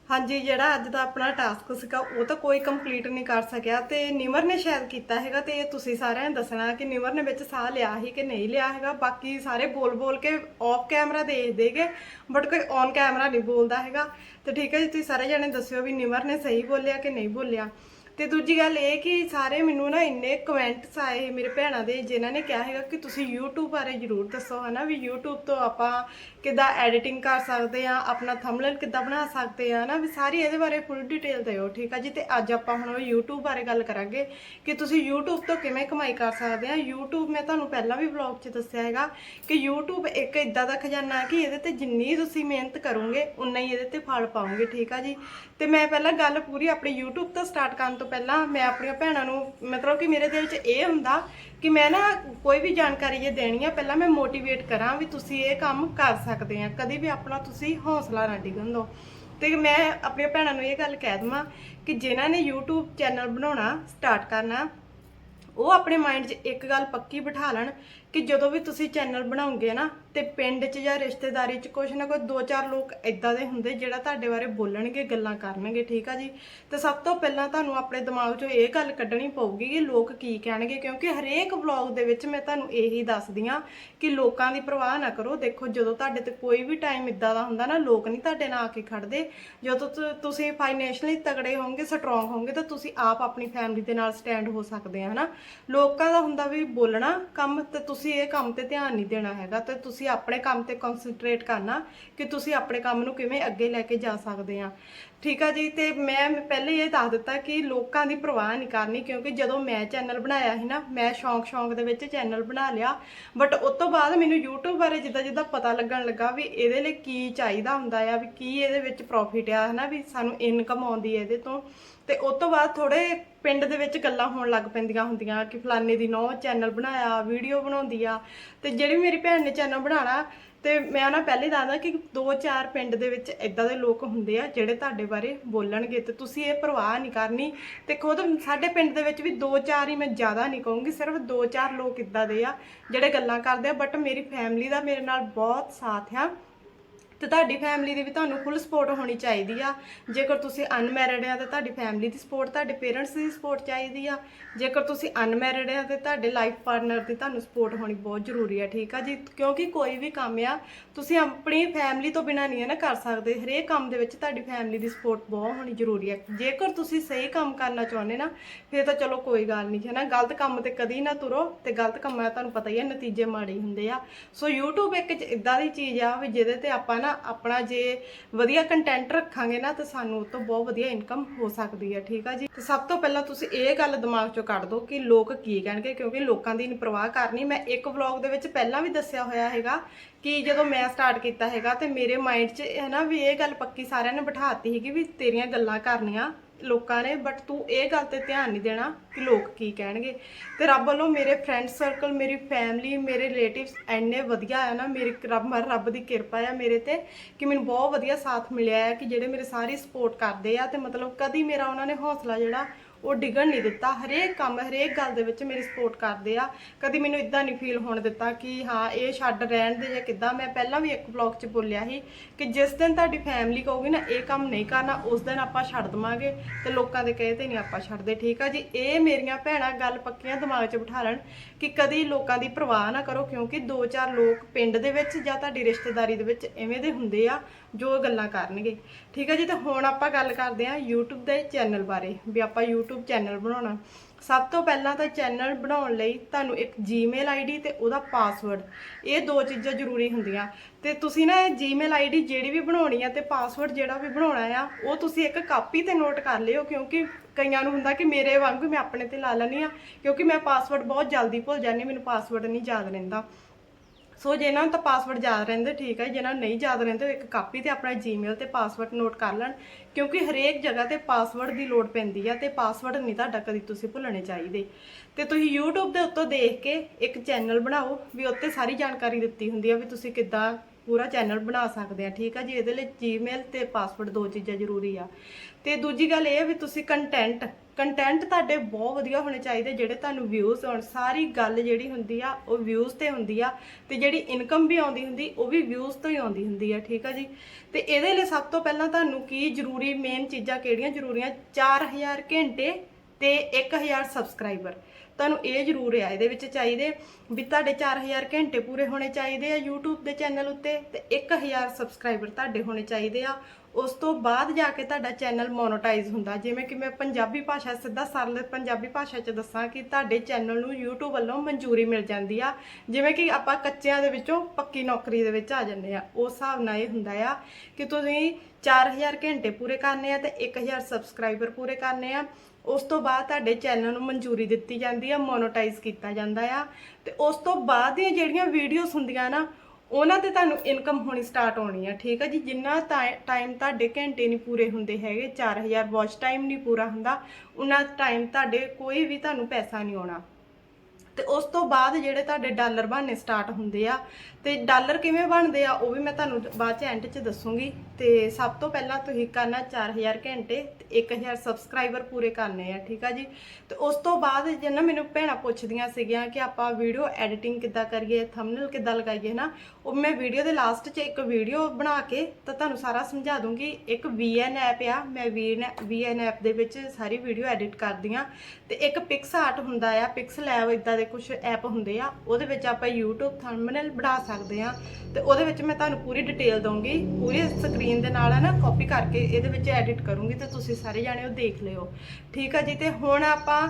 ਹਾਂਜੀ, ਜਿਹੜਾ ਅੱਜ ਦਾ ਆਪਣਾ ਟਾਸਕ ਸੀਗਾ, ਉਹ ਤਾਂ ਕੋਈ ਕੰਪਲੀਟ ਨਹੀਂ ਕਰ ਸਕਿਆ ਤੇ ਨਿਮਰ ਨੇ ਸ਼ਾਇਦ ਕੀਤਾ ਹੈਗਾ ਤੇ ਇਹ ਤੁਸੀਂ ਸਾਰਿਆਂ ਨੇ ਦੱਸਣਾ ਕਿ ਨਿਮਰ ਨੇ ਵਿੱਚ ਸਾਹ ਲਿਆ ਹੀ ਕਿ ਨਹੀਂ ਲਿਆ ਹੈਗਾ। ਬਾਕੀ ਸਾਰੇ ਬੋਲ ਬੋਲ ਕੇ ਆਫ ਕੈਮਰਾ ਦੇਖ ਦੇਗੇ ਬਟ ਕੋਈ ਔਨ ਕੈਮਰਾ ਨਹੀਂ ਬੋਲਦਾ ਹੈਗਾ। ਤੇ ਠੀਕ ਹੈ ਜੀ, ਤੁਸੀਂ ਸਾਰੇ ਜਣੇ ਦੱਸਿਓ ਵੀ ਨਿਮਰ ਨੇ ਸਹੀ ਬੋਲਿਆ ਕਿ ਨਹੀਂ ਬੋਲਿਆ। ਤੇ ਦੂਜੀ ਗੱਲ ਇਹ ਕਿ ਸਾਰੇ ਮੈਨੂੰ ਨਾ ਇੰਨੇ ਕਮੈਂਟਸ ਆਏ ਮੇਰੇ ਭੈਣਾਂ ਦੇ, ਜਿਨ੍ਹਾਂ ਨੇ ਕਿਹਾ ਹੈਗਾ ਕਿ ਤੁਸੀਂ YouTube ਬਾਰੇ ਜਰੂਰ ਦੱਸੋ, ਹਨਾ? ਵੀ YouTube ਤੋਂ ਆਪਾਂ ਕਿੱਦਾਂ ਐਡੀਟਿੰਗ ਕਰ ਸਕਦੇ ਆ ਆਪਣਾ ਥੰਬਨੇਲ ਕਿੱਦਾਂ ਬਣਾ ਸਕਦੇ ਆ ਹਨਾ? ਵੀ ਸਾਰੀ ਇਹਦੇ ਬਾਰੇ ਫੁੱਲ ਡਿਟੇਲ ਦਿਓ, ਠੀਕ ਆ ਜੀ? ਤੇ ਅੱਜ ਆਪਾਂ ਹੁਣ YouTube ਬਾਰੇ ਗੱਲ ਕਰਾਂਗੇ ਕਿ ਤੁਸੀਂ YouTube ਤੋਂ ਕਿਵੇਂ ਕਮਾਈ ਕਰ ਸਕਦੇ ਆ YouTube ਮੈਂ ਤੁਹਾਨੂੰ ਪਹਿਲਾਂ ਵੀ ਵਲੌਗ 'ਚ ਦੱਸਿਆ ਹੈਗਾ ਕਿ YouTube ਇੱਕ ਇਦਾਂ ਦਾ ਖਜ਼ਾਨਾ ਹੈ ਕਿ ਇਹਦੇ ਤੇ ਜਿੰਨੀ ਤੁਸੀਂ ਮਿਹਨਤ ਕਰੋਗੇ, ਉਨਾ ਹੀ ਇਹਦੇ ਤੇ ਫਲ ਪਾਓਗੇ, ਠੀਕ ਆ ਜੀ? ਤੇ ਮੈਂ ਪਹਿਲਾਂ ਗੱਲ ਪੂਰੀ ਆਪਣੇ YouTube ਤੋਂ ਸਟਾਰਟ ਕਰਨ ਤੋਂ ਪਹਿਲਾਂ ਮੈਂ ਆਪਣੀਆਂ ਭੈਣਾਂ ਨੂੰ, ਮਤਲਬ ਕਿ ਮੇਰੇ ਦਿਲ 'ਚ ਇਹ ਹੁੰਦਾ ਕਿ ਮੈਂ ਨਾ ਕੋਈ ਵੀ ਜਾਣਕਾਰੀ ਜੇ ਦੇਣੀ ਆ, ਪਹਿਲਾਂ ਮੈਂ ਮੋਟੀਵੇਟ ਕਰਾਂ ਵੀ ਤੁਸੀਂ ਇਹ ਕੰਮ ਕਰ ਸਕਦੇ ਆ। ਕਦੀ ਵੀ ਆਪਣਾ ਤੁਸੀਂ ਹੌਸਲਾ ਨਾ ਡਿੱਗਣ ਦਿਓ ਤੇ ਮੈਂ ਆਪਣੀਆਂ ਭੈਣਾਂ ਨੂੰ ਇਹ ਗੱਲ ਕਹਿ ਦਵਾਂ ਕਿ ਜਿਨ੍ਹਾਂ ਨੇ YouTube ਚੈਨਲ ਬਣਾਉਣਾ ਸਟਾਰਟ ਕਰਨਾ, ਉਹ ਆਪਣੇ ਮਾਈਂਡ 'ਚ ਇੱਕ ਗੱਲ ਪੱਕੀ ਬਿਠਾ ਲੈਣ ਕਿ ਜਦੋਂ ਵੀ ਤੁਸੀਂ ਚੈਨਲ ਬਣਾਉਂਗੇ ਨਾ ਤੇ ਪਿੰਡ 'ਚ ਜਾਂ ਰਿਸ਼ਤੇਦਾਰੀ 'ਚ ਕੁਛ ਨਾ ਕੋਈ ਦੋ ਚਾਰ ਲੋਕ ਇਦਾਂ ਦੇ ਹੁੰਦੇ ਜਿਹੜਾ ਤੁਹਾਡੇ ਬਾਰੇ ਬੋਲਣਗੇ, ਗੱਲਾਂ ਕਰਨਗੇ, ਠੀਕ ਆ ਜੀ? ਤੇ ਸਭ ਤੋਂ ਪਹਿਲਾਂ ਤੁਹਾਨੂੰ ਆਪਣੇ ਦਿਮਾਗ 'ਚੋਂ ਇਹ ਗੱਲ ਕੱਢਣੀ ਪਊਗੀ ਕਿ ਲੋਕ ਕੀ ਕਹਿਣਗੇ, ਕਿਉਂਕਿ ਹਰੇਕ ਵਲੌਗ ਦੇ ਵਿੱਚ ਮੈਂ ਤੁਹਾਨੂੰ ਇਹੀ ਦੱਸਦੀ ਆ ਕਿ ਲੋਕਾਂ ਦੀ ਪਰਵਾਹ ਨਾ ਕਰੋ। ਦੇਖੋ, ਜਦੋਂ ਤੁਹਾਡੇ ਤੇ ਕੋਈ ਵੀ ਟਾਈਮ ਇਦਾਂ ਦਾ ਹੁੰਦਾ ਨਾ, ਲੋਕ ਨਹੀਂ ਤੁਹਾਡੇ ਨਾਲ ਆ ਕੇ ਖੜਦੇ। ਜਦੋਂ ਤੁ- ਤੁਸੀਂ ਫਾਈਨੈਂਸ਼ੀਅਲੀ ਤਗੜੇ ਹੋਵੋਗੇ ਸਟਰੋਂਗ ਹੋਵੋਗੇ, ਤਾਂ ਤੁਸੀਂ ਆਪ ਆਪਣੀ ਫੈਮਿਲੀ ਦੇ ਨਾਲ ਸਟੈਂਡ ਹੋ ਸਕਦੇ ਆ, ਹਨਾ? ਲੋਕਾਂ ਦਾ ਹੁੰਦਾ ਵੀ ਬੋਲਣਾ ਕੰਮ, ਤੇ ਤੁਸੀਂ ਇਹ ਕੰਮ ਤੇ ਧਿਆਨ ਨਹੀਂ ਦੇਣਾ ਹੈਗਾ, ਤੇ ਤੁਸੀਂ ਆਪਣੇ ਕੰਮ ਤੇ ਕਨਸੈਂਟਰੇਟ ਕਰਨਾ ਕਿ ਤੁਸੀਂ ਆਪਣੇ ਕੰਮ ਨੂੰ ਕਿਵੇਂ ਅੱਗੇ ਲੈ ਕੇ ਜਾ ਸਕਦੇ ਆ। ਠੀਕ ਆ ਜੀ, ਤੇ ਮੈਂ ਪਹਿਲੇ ਇਹ ਦੱਸ ਦਿੱਤਾ ਕਿ ਲੋਕਾਂ ਦੀ ਪਰਵਾਹ ਨਹੀਂ ਕਰਨੀ, ਕਿਉਂਕਿ ਜਦੋਂ ਮੈਂ ਚੈਨਲ ਬਣਾਇਆ ਸੀ ਨਾ, ਮੈਂ ਸ਼ੌਂਕ ਸ਼ੌਂਕ ਦੇ ਵਿੱਚ ਚੈਨਲ ਬਣਾ ਲਿਆ। ਬਟ ਉਸ ਤੋਂ ਬਾਅਦ ਮੈਨੂੰ YouTube ਬਾਰੇ ਜਿੱਦਾਂ ਜਿੱਦਾਂ ਪਤਾ ਲੱਗਣ ਲੱਗਾ ਵੀ ਇਹਦੇ ਲਈ ਕੀ ਚਾਹੀਦਾ ਹੁੰਦਾ ਆ, ਵੀ ਕੀ ਇਹਦੇ ਵਿੱਚ ਪ੍ਰੋਫਿਟ ਆ, ਹਨਾ, ਵੀ ਸਾਨੂੰ ਇਨਕਮ ਆਉਂਦੀ ਹੈ ਇਹਦੇ ਤੋਂ। ਤੇ ਉਸ ਤੋਂ ਬਾਅਦ ਥੋੜੇ ਪਿੰਡ ਦੇ ਵਿੱਚ ਗੱਲਾਂ ਹੋਣ ਲੱਗ ਪੈਂਦੀਆਂ ਹੁੰਦੀਆਂ ਕਿ ਫਲਾਣੇ ਦੀ ਨੌ ਚੈਨਲ ਬਣਾਇਆ ਵੀਡੀਓ ਬਣਾਉਂਦੀ ਆ। ਤੇ ਜਿਹੜੀ ਮੇਰੀ ਭੈਣ ਨੇ ਚੈਨਲ ਬਣਾਣਾ ਤੇ ਮੈਂ ਉਹਨਾਂ ਪਹਿਲੇ ਦੱਸਦਾ ਕਿ ਦੋ ਚਾਰ ਪਿੰਡ ਦੇ ਵਿੱਚ ਇਦਾਂ ਦੇ ਲੋਕ ਹੁੰਦੇ ਆ ਜਿਹੜੇ ਤੁਹਾਡੇ ਬਾਰੇ ਬੋਲਣਗੇ ਤੇ ਤੁਸੀਂ ਇਹ ਪਰਵਾਹ ਨਹੀਂ ਕਰਨੀ। ਤੇ ਖੁਦ ਸਾਡੇ ਪਿੰਡ ਦੇ ਵਿੱਚ ਵੀ ਦੋ ਚਾਰ ਹੀ ਮੈਂ ਜ਼ਿਆਦਾ ਨਹੀਂ ਕਹੂੰਗੀ, ਸਿਰਫ ਦੋ ਚਾਰ ਲੋਕ ਇਦਾਂ ਦੇ ਆ ਜਿਹੜੇ ਗੱਲਾਂ ਕਰਦੇ ਆ ਬਟ ਮੇਰੀ ਫੈਮਿਲੀ ਦਾ ਮੇਰੇ ਨਾਲ ਬਹੁਤ ਸਾਥ ਆ। ਤੇ ਤੁਹਾਡੀ ਫੈਮਿਲੀ ਦੀ ਵੀ ਤੁਹਾਨੂੰ ਫੁੱਲ ਸਪੋਰਟ ਹੋਣੀ ਚਾਹੀਦੀ ਆ। ਜੇਕਰ ਤੁਸੀਂ ਅਨਮੈਰਿਡ ਆ, ਤਾਂ ਤੁਹਾਡੀ ਫੈਮਿਲੀ ਦੀ ਸਪੋਰਟ ਤੁਹਾਡੇ ਪੇਰੈਂਟਸ ਦੀ ਸਪੋਰਟ ਚਾਹੀਦੀ ਆ। ਜੇਕਰ ਤੁਸੀਂ ਅਨਮੈਰਿਡ ਆ, ਤੇ ਤੁਹਾਡੇ ਲਾਈਫ ਪਾਰਟਨਰ ਦੀ ਤੁਹਾਨੂੰ ਸਪੋਰਟ ਹੋਣੀ ਬਹੁਤ ਜ਼ਰੂਰੀ ਆ, ਠੀਕ ਆ ਜੀ? ਕਿਉਂਕਿ ਕੋਈ ਵੀ ਕੰਮ ਆ, ਤੁਸੀਂ ਆਪਣੀ ਫੈਮਿਲੀ ਤੋਂ ਬਿਨਾਂ ਨਹੀਂ ਹੈ ਨਾ ਕਰ ਸਕਦੇ। ਹਰੇਕ ਕੰਮ ਦੇ ਵਿੱਚ ਤੁਹਾਡੀ ਫੈਮਿਲੀ ਦੀ ਸਪੋਰਟ ਬਹੁਤ ਹੋਣੀ ਜ਼ਰੂਰੀ ਆ। ਜੇਕਰ ਤੁਸੀਂ ਸਹੀ ਕੰਮ ਕਰਨਾ ਚਾਹੁੰਦੇ ਨਾ, ਫਿਰ ਤਾਂ ਚਲੋ ਕੋਈ ਗੱਲ ਨਹੀਂ ਹੈ ਨਾ ਗਲਤ ਕੰਮ ਤੇ ਕਦੀ ਨਾ ਤੁਰੋ, ਤੇ ਗਲਤ ਕੰਮਾਂ ਦਾ ਤੁਹਾਨੂੰ ਪਤਾ ਹੀ ਆ, ਨਤੀਜੇ ਮਾੜੇ ਹੁੰਦੇ ਆ। ਸੋ YouTube ਇੱਕ ਇਦਾਂ ਦੀ ਚੀਜ਼ ਆ ਵੀ ਜਿਹਦੇ ਤੇ ਆਪਾਂ ਨਾ ਨਾ ਆਪਣਾ ਜੇ ਵਧੀਆ ਕੰਟੈਂਟ ਰੱਖਾਂਗੇ ਨਾ, ਤਾਂ ਸਾਨੂੰ ਉਹ ਤੋਂ ਬਹੁਤ ਵਧੀਆ ਇਨਕਮ ਹੋ ਸਕਦੀ ਹੈ, ਠੀਕ ਆ ਜੀ? ਤੇ ਸਭ ਤੋਂ ਪਹਿਲਾਂ ਤੁਸੀਂ ਇਹ ਗੱਲ ਦਿਮਾਗ 'ਚੋਂ ਕੱਢ ਦਿਓ ਕਿ ਲੋਕ ਕੀ ਕਹਿਣਗੇ, ਕਿਉਂਕਿ ਲੋਕਾਂ ਦੀ ਪਰਵਾਹ ਕਰਨੀ, ਮੈਂ ਇੱਕ ਵਲੌਗ ਦੇ ਵਿੱਚ ਪਹਿਲਾਂ ਵੀ ਦੱਸਿਆ ਹੋਇਆ ਹੈਗਾ ਕਿ ਜਦੋਂ ਮੈਂ ਸਟਾਰਟ ਕੀਤਾ ਹੈਗਾ, ਤੇ ਮੇਰੇ ਮਾਈਂਡ 'ਚ ਹੈ ਨਾ ਵੀ ਇਹ ਗੱਲ ਪੱਕੀ ਸਾਰਿਆਂ ਨੇ ਬਿਠਾਤੀ ਹੈਗੀ ਵੀ ਤੇਰੀਆਂ ਗੱਲਾਂ ਕਰਨੀਆਂ। ਲੋਕਾਂ ਨੇ ਬਟ ਤੂੰ ਇਹ ਗੱਲ ਤੇ ਧਿਆਨ ਨਹੀਂ ਦੇਣਾ ਕਿ ਲੋਕ ਕੀ ਕਹਿਣਗੇ। ਤੇ ਰੱਬ ਵੱਲੋਂ ਮੇਰੇ ਫਰੈਂਡ ਸਰਕਲ ਮੇਰੀ ਫੈਮਿਲੀ ਮੇਰੇ ਰਿਲੇਟਿਵਸ ਐਨੇ ਵਧੀਆ ਆ ਨਾ, ਮੇਰੀ ਰੱਬ ਰੱਬ ਦੀ ਕਿਰਪਾ ਆ ਮੇਰੇ ਤੇ ਕਿ ਮੈਨੂੰ ਬਹੁਤ ਵਧੀਆ ਸਾਥ ਮਿਲਿਆ ਹੈ ਕਿ ਜਿਹੜੇ ਮੇਰੇ ਸਾਰੀ ਸਪੋਰਟ ਕਰਦੇ ਆ ਤੇ ਮਤਲਬ ਕਦੀ ਮੇਰਾ ਉਹਨਾਂ ਨੇ ਹੌਸਲਾ ਜਿਹੜਾ ਉਹ ਡਿੱਗਣ ਨਹੀਂ ਦਿੱਤਾ। ਹਰੇਕ ਕੰਮ, ਹਰੇਕ ਗੱਲ ਦੇ ਵਿੱਚ ਮੇਰੀ ਸਪੋਰਟ ਕਰਦੇ ਆ। ਕਦੀ ਮੈਨੂੰ ਇਦਾਂ ਨਹੀਂ ਫੀਲ ਹੋਣ ਦਿੱਤਾ ਕਿ ਹਾਂ, ਇਹ ਛੱਡ ਰਹਿਣ ਦੇ ਜਾਂ ਕਿੱਦਾਂ। ਮੈਂ ਪਹਿਲਾਂ ਵੀ ਇੱਕ ਵਲੌਗ 'ਚ ਬੋਲਿਆ ਸੀ ਕਿ ਜਿਸ ਦਿਨ ਤੁਹਾਡੀ ਫੈਮਿਲੀ ਕਹੂਗੀ ਨਾ, ਇਹ ਕੰਮ ਨਹੀਂ ਕਰਨਾ, ਉਸ ਦਿਨ ਆਪਾਂ ਛੱਡ ਦਵਾਂਗੇ ਤੇ ਲੋਕਾਂ ਦੇ ਕਹੇ ਤੇ ਨਹੀਂ ਆਪਾਂ ਛੱਡਦੇ। ਠੀਕ ਆ ਜੀ? ਇਹ ਮੇਰੀਆਂ ਭੈਣਾਂ ਗੱਲ ਪੱਕੀਆਂ ਦਿਮਾਗ 'ਚ ਬਿਠਾ ਲੈਣ ਕਿ ਕਦੀ ਲੋਕਾਂ ਦੀ ਪਰਵਾਹ ਨਾ ਕਰੋ, ਕਿਉਂਕਿ ਦੋ ਚਾਰ ਲੋਕ ਪਿੰਡ ਦੇ ਵਿੱਚ ਜਾਂ ਤੁਹਾਡੀ ਰਿਸ਼ਤੇਦਾਰੀ ਦੇ ਵਿੱਚ ਐਵੇਂ ਦੇ ਹੁੰਦੇ ਆ, ਜੋ ਗੱਲਾਂ ਕਰਨਗੇ। ਠੀਕ ਹੈ ਜੀ, ਤੇ ਹੁਣ ਆਪਾਂ ਗੱਲ ਕਰਦੇ ਹਾਂ YouTube ਦੇ ਚੈਨਲ ਬਾਰੇ, ਵੀ ਆਪਾਂ YouTube ਚੈਨਲ ਬਣਾਉਣਾ। ਸਭ ਤੋਂ ਪਹਿਲਾਂ ਤਾਂ ਚੈਨਲ ਬਣਾਉਣ ਲਈ ਤੁਹਾਨੂੰ ਇੱਕ Gmail ID ਤੇ ਉਹਦਾ ਪਾਸਵਰਡ ਇਹ ਦੋ ਚੀਜ਼ਾਂ ਜ਼ਰੂਰੀ ਹੁੰਦੀਆਂ। ਤੇ ਤੁਸੀਂ ਨਾ ਇਹ Gmail ID ਜਿਹੜੀ ਵੀ ਬਣਾਉਣੀ ਆ ਤੇ ਪਾਸਵਰਡ ਜਿਹੜਾ ਵੀ ਬਣਾਉਣਾ ਆ, ਉਹ ਤੁਸੀਂ ਇੱਕ ਕਾਪੀ ਤੇ ਨੋਟ ਕਰ ਲਿਓ, ਕਿਉਂਕਿ ਕਈਆਂ ਨੂੰ ਹੁੰਦਾ ਕਿ ਮੇਰੇ ਵਾਂਗੂ ਮੈਂ ਆਪਣੇ ਤੇ ਲਾ ਲੈਣੀ ਆ, ਕਿਉਂਕਿ ਮੈਂ ਪਾਸਵਰਡ ਬਹੁਤ ਜਲਦੀ ਭੁੱਲ ਜਾਂਦੀ, ਮੈਨੂੰ ਪਾਸਵਰਡ ਨਹੀਂ ਯਾਦ ਰਹਿੰਦਾ। ਸੋ ਜਿਹਨਾਂ ਨੂੰ ਤਾਂ ਪਾਸਵਰਡ ਯਾਦ ਰਹਿੰਦੇ, ਠੀਕ ਹੈ ਜਿਹਨਾਂ ਨੂੰ ਨਹੀਂ ਯਾਦ ਰਹਿੰਦੇ ਉਹ ਇੱਕ ਕਾਪੀ ਤੇ ਆਪਣਾ ਜੀਮੇਲ ਤੇ ਪਾਸਵਰਡ ਨੋਟ ਕਰ ਲੈਣ, ਕਿਉਂਕਿ ਹਰੇਕ ਜਗ੍ਹਾ ਤੇ ਪਾਸਵਰਡ ਦੀ ਲੋੜ ਪੈਂਦੀ ਆ ਤੇ ਪਾਸਵਰਡ ਨਹੀਂ ਤੁਹਾਡਾ ਕਦੀ ਤੁਸੀਂ ਭੁੱਲਣੇ ਚਾਹੀਦੇ। ਤੇ ਤੁਸੀਂ YouTube ਦੇ ਉੱਤੋਂ ਦੇਖ ਕੇ ਇੱਕ ਚੈਨਲ ਬਣਾਓ, ਵੀ ਉੱਤੇ ਸਾਰੀ ਜਾਣਕਾਰੀ ਦਿੱਤੀ ਹੁੰਦੀ ਆ ਵੀ ਤੁਸੀਂ ਕਿੱਦਾਂ ਪੂਰਾ ਚੈਨਲ ਬਣਾ ਸਕਦੇ ਆ, ਠੀਕ ਆ ਜੀ? ਇਹਦੇ ਲਈ ਜੀਮੇਲ ਤੇ ਪਾਸਵਰਡ ਦੋ ਚੀਜ਼ਾਂ ਜ਼ਰੂਰੀ ਆ। ਤੇ ਦੂਜੀ ਗੱਲ ਇਹ ਆ ਵੀ ਤੁਸੀਂ ਕੰਟੈਂਟ ਕੰਟੈਂਟ ਤੁਹਾਡੇ ਬਹੁਤ ਵਧੀਆ ਹੋਣੇ ਚਾਹੀਦੇ, ਜਿਹੜੇ ਤੁਹਾਨੂੰ ਵਿਊਜ਼ ਆਉਣ, ਸਾਰੀ ਗੱਲ ਜਿਹੜੀ ਹੁੰਦੀ ਆ, ਉਹ ਵਿਊਜ਼ ਤੇ ਹੁੰਦੀ ਆ, ਤੇ ਜਿਹੜੀ ਇਨਕਮ ਵੀ ਆਉਂਦੀ ਹੁੰਦੀ, ਉਹ ਵੀ ਵਿਊਜ਼ ਤੋਂ ਹੀ ਆਉਂਦੀ ਹੁੰਦੀ ਆ, ਠੀਕ ਆ ਜੀ? ਤੇ ਇਹਦੇ ਲਈ ਸਭ ਤੋਂ ਪਹਿਲਾਂ ਤੁਹਾਨੂੰ ਕੀ ਜ਼ਰੂਰੀ ਮੇਨ ਚੀਜ਼ਾਂ ਕਿਹੜੀਆਂ ਜ਼ਰੂਰੀਆਂ? 4000 ਘੰਟੇ ਤੇ 1000 ਸਬਸਕ੍ਰਾਈਬਰ ਤੁਹਾਨੂੰ ਇਹ ਜ਼ਰੂਰ ਆ, ਇਹਦੇ ਵਿੱਚ ਚਾਹੀਦੇ ਵੀ ਤੁਹਾਡੇ 4000 ਘੰਟੇ ਪੂਰੇ ਹੋਣੇ ਚਾਹੀਦੇ ਆ YouTube ਦੇ ਚੈਨਲ ਉੱਤੇ ਤੇ 1000 ਸਬਸਕ੍ਰਾਈਬਰ ਤੁਹਾਡੇ ਹੋਣੇ ਚਾਹੀਦੇ ਆ। ਉਸ ਤੋਂ ਬਾਅਦ ਜਾ ਕੇ ਤੁਹਾਡਾ ਚੈਨਲ ਮੋਨੋਟਾਈਜ਼ ਹੁੰਦਾ। ਜਿਵੇਂ ਕਿ ਮੈਂ ਪੰਜਾਬੀ ਭਾਸ਼ਾ ਸਿੱਧਾ ਸਰਲ ਪੰਜਾਬੀ ਭਾਸ਼ਾ 'ਚ ਦੱਸਾਂ ਕਿ ਤੁਹਾਡੇ ਚੈਨਲ ਨੂੰ YouTube ਵੱਲੋਂ ਮਨਜ਼ੂਰੀ ਮਿਲ ਜਾਂਦੀ ਆ। ਜਿਵੇਂ ਕਿ ਆਪਾਂ ਕੱਚਿਆਂ ਦੇ ਵਿੱਚੋਂ ਪੱਕੀ ਨੌਕਰੀ ਦੇ ਵਿੱਚ ਆ ਜਾਂਦੇ ਆ। ਉਸ ਹਿਸਾਬ ਨਾਲ ਇਹ ਹੁੰਦਾ ਆ ਕਿ ਤੁਸੀਂ 4000 ਘੰਟੇ ਪੂਰੇ ਕਰਨੇ ਆ ਤੇ 1000 ਸਬਸਕ੍ਰਾਈਬਰ ਪੂਰੇ ਕਰਨੇ ਆ। ਉਸ ਤੋਂ ਬਾਅਦ ਤੁਹਾਡੇ ਚੈਨਲ ਨੂੰ ਮਨਜ਼ੂਰੀ ਦਿੱਤੀ ਜਾਂਦੀ ਆ ਮੋਨੋਟਾਈਜ਼ ਕੀਤਾ ਜਾਂਦਾ ਆ। ਤੇ ਉਸ ਤੋਂ ਬਾਅਦ ਦੀਆਂ ਜਿਹੜੀਆਂ ਵੀਡੀਓਜ਼ ਹੁੰਦੀਆਂ ਨਾ, ਉਹਨਾਂ ਤੇ ਤੁਹਾਨੂੰ ਇਨਕਮ ਹੋਣੀ ਸਟਾਰਟ ਹੋਣੀ ਆ, ਠੀਕ ਆ ਜੀ? ਜਿੰਨਾ ਟਾਈਮ ਤੁਹਾਡੇ ਘੰਟੇ ਨਹੀਂ ਪੂਰੇ ਹੁੰਦੇ ਹੈਗੇ 4000 ਵਾਚ ਟਾਈਮ ਨਹੀਂ ਪੂਰਾ ਹੁੰਦਾ, ਉਹਨਾਂ ਟਾਈਮ ਤੁਹਾਡੇ ਕੋਈ ਵੀ ਤੁਹਾਨੂੰ ਪੈਸਾ ਨਹੀਂ ਆਉਣਾ। ਤੇ ਉਸ ਤੋਂ ਬਾਅਦ ਜਿਹੜੇ ਤੁਹਾਡੇ ਡਾਲਰ ਬਣਨੇ ਸਟਾਰਟ ਹੁੰਦੇ ਆ, ਤੇ ਡਾਲਰ ਕਿਵੇਂ ਬਣਦੇ ਆ, ਉਹ ਵੀ ਮੈਂ ਤੁਹਾਨੂੰ ਬਾਅਦ ਚ ਐਂਡ 'ਚ ਦੱਸੂਗੀ। ਤੇ ਸਭ ਤੋਂ ਪਹਿਲਾਂ ਤੁਸੀਂ ਕਰਨਾ 4000 ਘੰਟੇ, ਤੇ 1000 ਸਬਸਕ੍ਰਾਈਬਰ ਪੂਰੇ ਕਰਨੇ ਆ, ਠੀਕ ਆ ਜੀ? ਤੇ ਉਸ ਤੋਂ ਬਾਅਦ ਜੇ ਨਾ ਮੈਨੂੰ ਭੈਣਾਂ ਪੁੱਛਦੀਆਂ ਸੀਗੀਆਂ ਕਿ ਆਪਾਂ ਵੀਡੀਓ ਐਡੀਟਿੰਗ ਕਿੱਦਾਂ ਕਰੀਏ ਥੰਬਨੇਲ ਕਿੱਦਾਂ ਲਗਾਈਏ ਨਾ ਉਹ ਮੈਂ ਵੀਡੀਓ ਦੇ ਲਾਸਟ 'ਚ ਇੱਕ ਵੀਡੀਓ ਬਣਾ ਕੇ ਤਾਂ ਤੁਹਾਨੂੰ ਸਾਰਾ ਸਮਝਾ ਦੂੰਗੀ। ਇੱਕ VN ਐਪ ਆ, ਮੈਂ VN ਐਪ ਦੇ ਵਿੱਚ ਸਾਰੀ ਵੀਡੀਓ ਐਡਿਟ ਕਰਦੀ ਆ। ਤੇ ਇੱਕ ਪਿਕਸ ਆਰਟ ਹੁੰਦਾ ਆ ਪਿਕਸ ਲੈਬ ਇਦਾਂ ਦੇ ਕੁਝ ਐਪ ਹੁੰਦੇ ਆ, ਉਹਦੇ ਵਿੱਚ ਆਪਾਂ YouTube ਥੰਬਨੇਲ ਬਣਾ ਸਕਦੇ ਆ। ਤੇ ਉਹਦੇ ਵਿੱਚ ਮੈਂ ਤੁਹਾਨੂੰ ਪੂਰੀ ਡਿਟੇਲ ਦਊਂਗੀ, ਪੂਰੀ ਸਕਰੀਨ ਦੇ ਨਾਲ ਨਾ ਕਾਪੀ ਕਰਕੇ ਇਹਦੇ ਵਿੱਚ ਐਡਿਟ ਕਰੂੰਗੀ ਤੇ ਤੁਸੀਂ ਸਾਰੇ ਜਾਣੇ ਉਹ ਦੇਖ ਲਿਓ। ਠੀਕ ਆ ਜੀ, ਤੇ ਹੁਣ ਆਪਾਂ,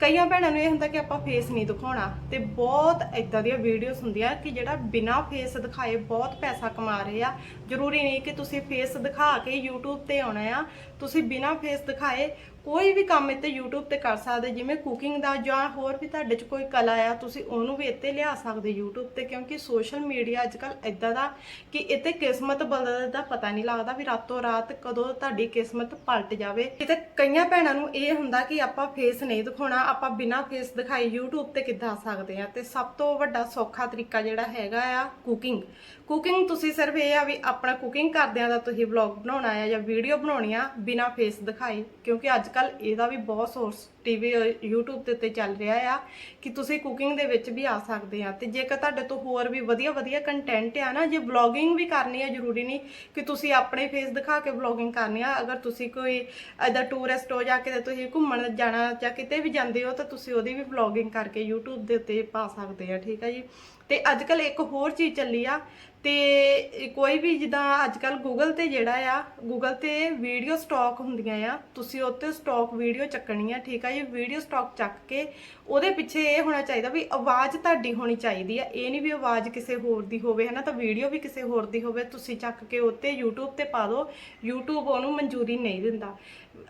ਕਈਆਂ ਭੈਣਾਂ ਨੂੰ ਇਹ ਹੁੰਦਾ ਕਿ ਆਪਾਂ ਫੇਸ ਨਹੀਂ ਦਿਖਾਉਣਾ, ਤੇ ਬਹੁਤ ਇਦਾਂ ਦੀਆਂ ਵੀਡੀਓਜ਼ ਹੁੰਦੀਆਂ ਕਿ ਜਿਹੜਾ ਬਿਨਾ ਫੇਸ ਦਿਖਾਏ ਬਹੁਤ ਪੈਸਾ ਕਮਾ ਰਹੇ ਆ। ਜ਼ਰੂਰੀ ਨਹੀਂ ਕਿ ਤੁਸੀਂ ਫੇਸ ਦਿਖਾ ਕੇ YouTube ਤੇ ਆਉਣਾ ਆ, ਤੁਸੀਂ ਬਿਨਾ ਫੇਸ ਦਿਖਾਏ ਕੋਈ ਵੀ ਕੰਮ ਇੱਥੇ YouTube ਤੇ ਕਰ ਸਕਦੇ, ਜਿਵੇਂ ਕੁਕਿੰਗ ਦਾ ਜਾਂ ਹੋਰ ਵੀ ਤੁਹਾਡੇ 'ਚ ਕੋਈ ਕਲਾ ਆ, ਤੁਸੀਂ ਉਹਨੂੰ ਵੀ ਇੱਥੇ ਲਿਆ ਸਕਦੇ YouTube ਤੇ, ਕਿਉਂਕਿ ਸੋਸ਼ਲ ਮੀਡੀਆ ਅੱਜਕੱਲ ਇਦਾਂ ਦਾ ਕਿ ਇੱਥੇ ਕਿਸਮਤ ਬਦਲਣ ਦਾ ਪਤਾ ਨਹੀਂ ਲੱਗਦਾ ਵੀ ਰਾਤੋਂ ਰਾਤ ਕਦੋਂ ਤੁਹਾਡੀ ਕਿਸਮਤ ਪਲਟ ਜਾਵੇ। ਕਿਤੇ ਕਈਆਂ ਭੈਣਾਂ ਨੂੰ ਇਹ ਹੁੰਦਾ ਕਿ ਆਪਾਂ ਫੇਸ ਨਹੀਂ ਦਿਖਾਉਣਾ, ਆਪਾਂ ਬਿਨਾਂ ਫੇਸ ਦਿਖਾਈ YouTube ਤੇ ਕਿੱਦਾਂ ਆ ਸਕਦੇ ਆ? ਤੇ ਸਭ ਤੋਂ ਵੱਡਾ ਸੌਖਾ ਤਰੀਕਾ ਜਿਹੜਾ ਹੈਗਾ ਆ ਕੁਕਿੰਗ ਕੁਕਿੰਗ ਤੁਸੀਂ ਸਿਰਫ ਇਹ ਆ ਵੀ ਆਪਣਾ ਕੁਕਿੰਗ ਕਰਦਿਆਂ ਦਾ ਤੁਸੀਂ ਵਲੌਗ ਬਣਾਉਣਾ ਆ ਜਾਂ ਵੀਡੀਓ ਬਣਾਉਣੀ ਆ ਬਿਨਾਂ ਫੇਸ ਦਿਖਾਈ ਕਿਉਂਕਿ ਅੱਜ ਕੱਲ ਇਹਦਾ ਵੀ ਬਹੁਤ ਸੋਰਸ ਟੀਵੀ, YouTube ਦੇ ਉੱਤੇ ਚੱਲ ਰਿਹਾ ਆ ਕਿ ਤੁਸੀਂ ਕੁਕਿੰਗ ਦੇ ਵਿੱਚ ਵੀ ਆ ਸਕਦੇ ਆ। ਤੇ ਜੇਕਰ ਤੁਹਾਡੇ ਤੋਂ ਹੋਰ ਵੀ ਵਧੀਆ ਵਧੀਆ ਕੰਟੈਂਟ ਆ ਨਾ, ਜੇ ਵਲੌਗਿੰਗ ਵੀ ਕਰਨੀ ਆ, ਜ਼ਰੂਰੀ ਨਹੀਂ ਕਿ ਤੁਸੀਂ ਆਪਣੇ ਫੇਸ ਦਿਖਾ ਕੇ ਵਲੌਗਿੰਗ ਕਰਨੀ ਆ। ਅਗਰ ਤੁਸੀਂ ਕੋਈ ਐਦਾ ਟੂਰਿਸਟ ਹੋ ਜਾ ਕੇ ਤੁਸੀਂ ਘੁੰਮਣ ਜਾਣਾ ਜਾਂ ਕਿਤੇ ਵੀ ਜਾਂਦੇ ਹੋ, ਤਾਂ ਤੁਸੀਂ ਉਹਦੀ ਵੀ ਵਲੌਗਿੰਗ ਕਰਕੇ YouTube ਦੇ ਉੱਤੇ ਪਾ ਸਕਦੇ ਆ, ਠੀਕ ਆ ਜੀ? ਤੇ ਅੱਜ ਕੱਲ ਇੱਕ ਹੋਰ ਚੀਜ਼ ਚੱਲੀ ਆ, ਤੇ ਕੋਈ ਵੀ ਜਿੱਦਾਂ ਅੱਜ ਕੱਲ ਗੂਗਲ ਤੇ ਜਿਹੜਾ ਆ ਗੂਗਲ ਤੇ ਵੀਡੀਓ ਸਟਾਕ ਹੁੰਦੀਆਂ ਆ। ਤੁਸੀਂ ਉੱਤੇ ਸਟਾਕ ਵੀਡੀਓ ਚੱਕਣੀ ਆ, ਠੀਕ ਆ ਜੀ ਵੀਡੀਓ ਸਟਾਕ ਚੱਕ ਕੇ ਉਹਦੇ ਪਿੱਛੇ ਇਹ ਹੋਣਾ ਚਾਹੀਦਾ ਵੀ ਆਵਾਜ਼ ਤੁਹਾਡੀ ਹੋਣੀ ਚਾਹੀਦੀ ਹੈ ਇਹ ਨਹੀਂ ਵੀ ਆਵਾਜ਼ ਕਿਸੇ ਹੋਰ ਦੀ ਹੋਵੇ, ਹਨਾ? ਤਾਂ ਵੀਡੀਓ ਵੀ ਕਿਸੇ ਹੋਰ ਦੀ ਹੋਵੇ, ਤੁਸੀਂ ਚੱਕ ਕੇ ਉੱਤੇ YouTube ਤੇ ਪਾ ਦਿਓ। YouTube ਉਹਨੂੰ ਮਨਜ਼ੂਰੀ ਨਹੀਂ ਦਿੰਦਾ।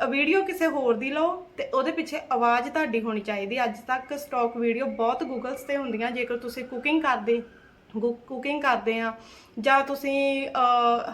ਵੀਡੀਓ ਕਿਸੇ ਹੋਰ ਦੀ ਲਓ ਤੇ ਉਹਦੇ ਪਿੱਛੇ ਆਵਾਜ਼ ਤੁਹਾਡੀ ਹੋਣੀ ਚਾਹੀਦੀ ਅੱਜ ਤੱਕ ਸਟਾਕ ਵੀਡੀਓ ਬਹੁਤ ਗੂਗਲਸ ਤੇ ਹੁੰਦੀਆਂ। ਜੇਕਰ ਤੁਸੀਂ ਕੁਕਿੰਗ ਕਰਦੇ ਕੁਕਿੰਗ ਕਰਦੇ ਆ ਜਾਂ ਤੁਸੀਂ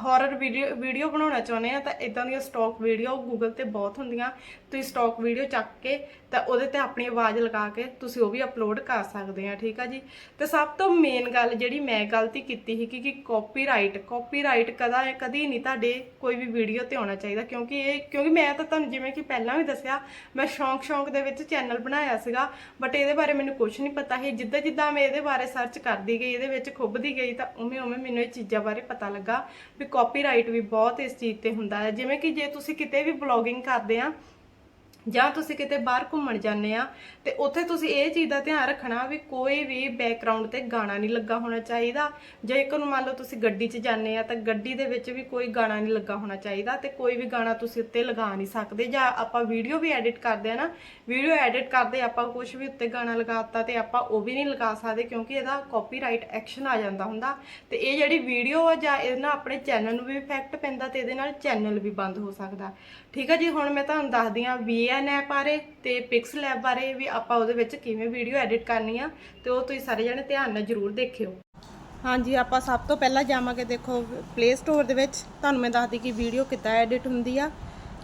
ਹਾਰਰ ਵੀਡੀਓ ਵੀਡੀਓ ਬਣਾਉਣਾ ਚਾਹੁੰਦੇ ਆ, ਤਾਂ ਇਦਾਂ ਦੀਆਂ ਸਟਾਕ ਵੀਡੀਓ ਗੂਗਲ ਤੇ ਬਹੁਤ ਹੁੰਦੀਆਂ। ਤੁਸੀਂ ਸਟਾਕ ਵੀਡੀਓ ਚੱਕ ਕੇ, ਤਾਂ ਉਹਦੇ ਤੇ ਆਪਣੀ ਆਵਾਜ਼ ਲਗਾ ਕੇ ਤੁਸੀਂ ਉਹ ਵੀ ਅਪਲੋਡ ਕਰ ਸਕਦੇ ਆ, ਠੀਕ ਆ ਜੀ? ਤੇ ਸਭ ਤੋਂ ਮੇਨ ਗੱਲ ਜਿਹੜੀ ਮੈਂ ਗਲਤੀ ਕੀਤੀ ਸੀ ਕਿ ਕਾਪੀਰਾਈਟ ਕਾਪੀਰਾਈਟ ਕਦਾ, ਕਦੀ ਨਹੀਂ ਤੁਹਾਡੇ ਕੋਈ ਵੀ ਵੀਡੀਓ ਤੇ ਆਉਣਾ ਚਾਹੀਦਾ, ਕਿਉਂਕਿ ਇਹ, ਕਿਉਂਕਿ ਮੈਂ ਤਾਂ ਤੁਹਾਨੂੰ ਜਿਵੇਂ ਕਿ ਪਹਿਲਾਂ ਵੀ ਦੱਸਿਆ, ਮੈਂ ਸ਼ੌਂਕ ਸ਼ੌਂਕ ਦੇ ਵਿੱਚ ਚੈਨਲ ਬਣਾਇਆ ਸੀਗਾ ਬਟ ਇਹਦੇ ਬਾਰੇ ਮੈਨੂੰ ਕੁਝ ਨਹੀਂ ਪਤਾ ਸੀ। ਜਿੱਦਾਂ ਜਿੱਦਾਂ ਮੈਂ ਇਹਦੇ ਬਾਰੇ ਸਰਚ ਕਰਦੀ ਗਈ, ਇਹਦੇ ਵਿੱਚ ਖੁੱਬਦੀ ਗਈ, ਤਾਂ ਉਵੇਂ ਉਵੇਂ ਮੈਨੂੰ ਚੀਜ਼ਾਂ ਬਾਰੇ ਪਤਾ ਲੱਗਾ ਵੀ ਕਾਪੀਰਾਈਟ ਵੀ ਬਹੁਤ ਇਸ ਚੀਜ਼ ਤੇ ਹੁੰਦਾ ਹੈ। ਜਿਵੇਂ ਕਿ ਜੇ ਤੁਸੀਂ ਕਿਤੇ ਵੀ ਬਲੌਗਿੰਗ ਕਰਦੇ ਆ ਜਾਂ ਤੁਸੀਂ ਕਿਤੇ ਬਾਹਰ ਘੁੰਮਣ ਜਾਂਦੇ ਆ, ਤੇ ਉੱਥੇ ਤੁਸੀਂ ਇਹ ਚੀਜ਼ ਦਾ ਧਿਆਨ ਰੱਖਣਾ ਵੀ ਕੋਈ ਵੀ ਬੈਕਗ੍ਰਾਉਂਡ ਤੇ ਗਾਣਾ ਨਹੀਂ ਲੱਗਾ ਹੋਣਾ ਚਾਹੀਦਾ। ਜੇਕਰ ਨੂੰ ਮੰਨ ਲਓ ਤੁਸੀਂ ਗੱਡੀ 'ਚ ਜਾਂਦੇ ਆ, ਤਾਂ ਗੱਡੀ ਦੇ ਵਿੱਚ ਵੀ ਕੋਈ ਗਾਣਾ ਨਹੀਂ ਲੱਗਾ ਹੋਣਾ ਚਾਹੀਦਾ ਤੇ ਕੋਈ ਵੀ ਗਾਣਾ ਤੁਸੀਂ ਉੱਤੇ ਲਗਾ ਨਹੀਂ ਸਕਦੇ ਜਾਂ ਆਪਾਂ ਵੀਡੀਓ ਵੀ ਐਡਿਟ ਕਰਦੇ ਆ ਨਾ ਵੀਡੀਓ ਐਡਿਟ ਕਰਦੇ ਆਪਾਂ ਕੁਝ ਵੀ ਉੱਤੇ ਗਾਣਾ ਲਗਾਤਾ ਤੇ ਆਪਾਂ ਉਹ ਵੀ ਨਹੀਂ ਲਗਾ ਸਕਦੇ ਕਿਉਂਕਿ ਇਹਦਾ ਕਾਪੀਰਾਈਟ ਐਕਸ਼ਨ ਆ ਜਾਂਦਾ ਹੁੰਦਾ। ਤੇ ਇਹ ਜਿਹੜੀ ਵੀਡੀਓ ਆ ਜਾਂ ਇਹਦੇ ਨਾਲ ਆਪਣੇ ਚੈਨਲ ਨੂੰ ਵੀ ਇਫੈਕਟ ਪੈਂਦਾ ਤੇ ਇਹਦੇ ਨਾਲ ਚੈਨਲ ਵੀ ਬੰਦ ਹੋ ਸਕਦਾ। ਠੀਕ ਹੈ ਜੀ, ਹੁਣ ਮੈਂ ਤੁਹਾਨੂੰ ਦੱਸਦੀ ਆ VN ਐਪ ਬਾਰੇ ਤੇ ਪਿਕਸਲ ਐਪ ਬਾਰੇ ਵੀ ਆਪਾਂ ਉਹਦੇ ਵਿੱਚ ਕਿਵੇਂ ਵੀਡੀਓ ਐਡਿਟ ਕਰਨੀ ਆ, ਤੇ ਉਹ ਤੁਸੀਂ ਸਾਰੇ ਜਣੇ ਧਿਆਨ ਨਾਲ ਜ਼ਰੂਰ ਦੇਖਿਓ। ਹਾਂਜੀ, ਆਪਾਂ ਸਭ ਤੋਂ ਪਹਿਲਾਂ ਜਾਵਾਂਗੇ ਦੇਖੋ ਪਲੇ ਸਟੋਰ ਦੇ ਵਿੱਚ। ਤੁਹਾਨੂੰ ਮੈਂ ਦੱਸਦੀ ਕਿ ਵੀਡੀਓ ਕਿੱਦਾਂ ਐਡਿਟ ਹੁੰਦੀ ਆ।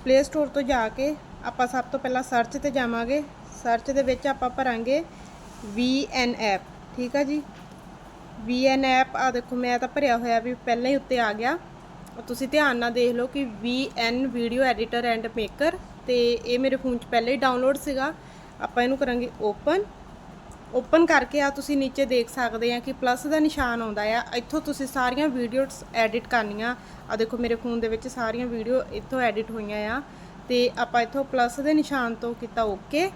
ਪਲੇ ਸਟੋਰ ਤੋਂ ਜਾ ਕੇ ਆਪਾਂ ਸਭ ਤੋਂ ਪਹਿਲਾਂ ਸਰਚ ਤੇ ਜਾਵਾਂਗੇ। ਸਰਚ ਦੇ ਵਿੱਚ ਆਪਾਂ ਭਰਾਂਗੇ VN ਐਪ ਠੀਕ ਆ ਜੀ? VN ਐਪ ਆ ਦੇਖੋ, ਮੈਂ ਤਾਂ ਭਰਿਆ ਹੋਇਆ ਵੀ ਪਹਿਲਾਂ ਹੀ ਉੱਤੇ ਆ ਗਿਆ। ਤੁਸੀਂ ਧਿਆਨ ਨਾਲ ਦੇਖ ਲਓ ਕਿ VN video editor and maker ਤੇ ਇਹ ਮੇਰੇ ਫੋਨ 'ਚ ਪਹਿਲਾਂ ਹੀ ਡਾਊਨਲੋਡ ਸੀਗਾ। ਆਪਾਂ ਇਹਨੂੰ ਕਰਾਂਗੇ ਓਪਨ ਓਪਨ ਕਰਕੇ ਆ, ਤੁਸੀਂ ਨੀਚੇ ਦੇਖ ਸਕਦੇ ਆ ਕਿ ਪਲੱਸ ਦਾ ਨਿਸ਼ਾਨ ਆਉਂਦਾ ਆ। ਇੱਥੋਂ ਤੁਸੀਂ ਸਾਰੀਆਂ ਵੀਡੀਓਜ਼ ਐਡਿਟ ਕਰਨੀਆਂ। ਆ ਦੇਖੋ, ਮੇਰੇ ਫੋਨ ਦੇ ਵਿੱਚ ਸਾਰੀਆਂ ਵੀਡੀਓ ਇੱਥੋਂ ਐਡਿਟ ਹੋਈਆਂ ਆ। ਤੇ ਆਪਾਂ ਇੱਥੋਂ ਪਲੱਸ ਦੇ ਨਿਸ਼ਾਨ ਤੋਂ ਕੀਤਾ ਓਕੇ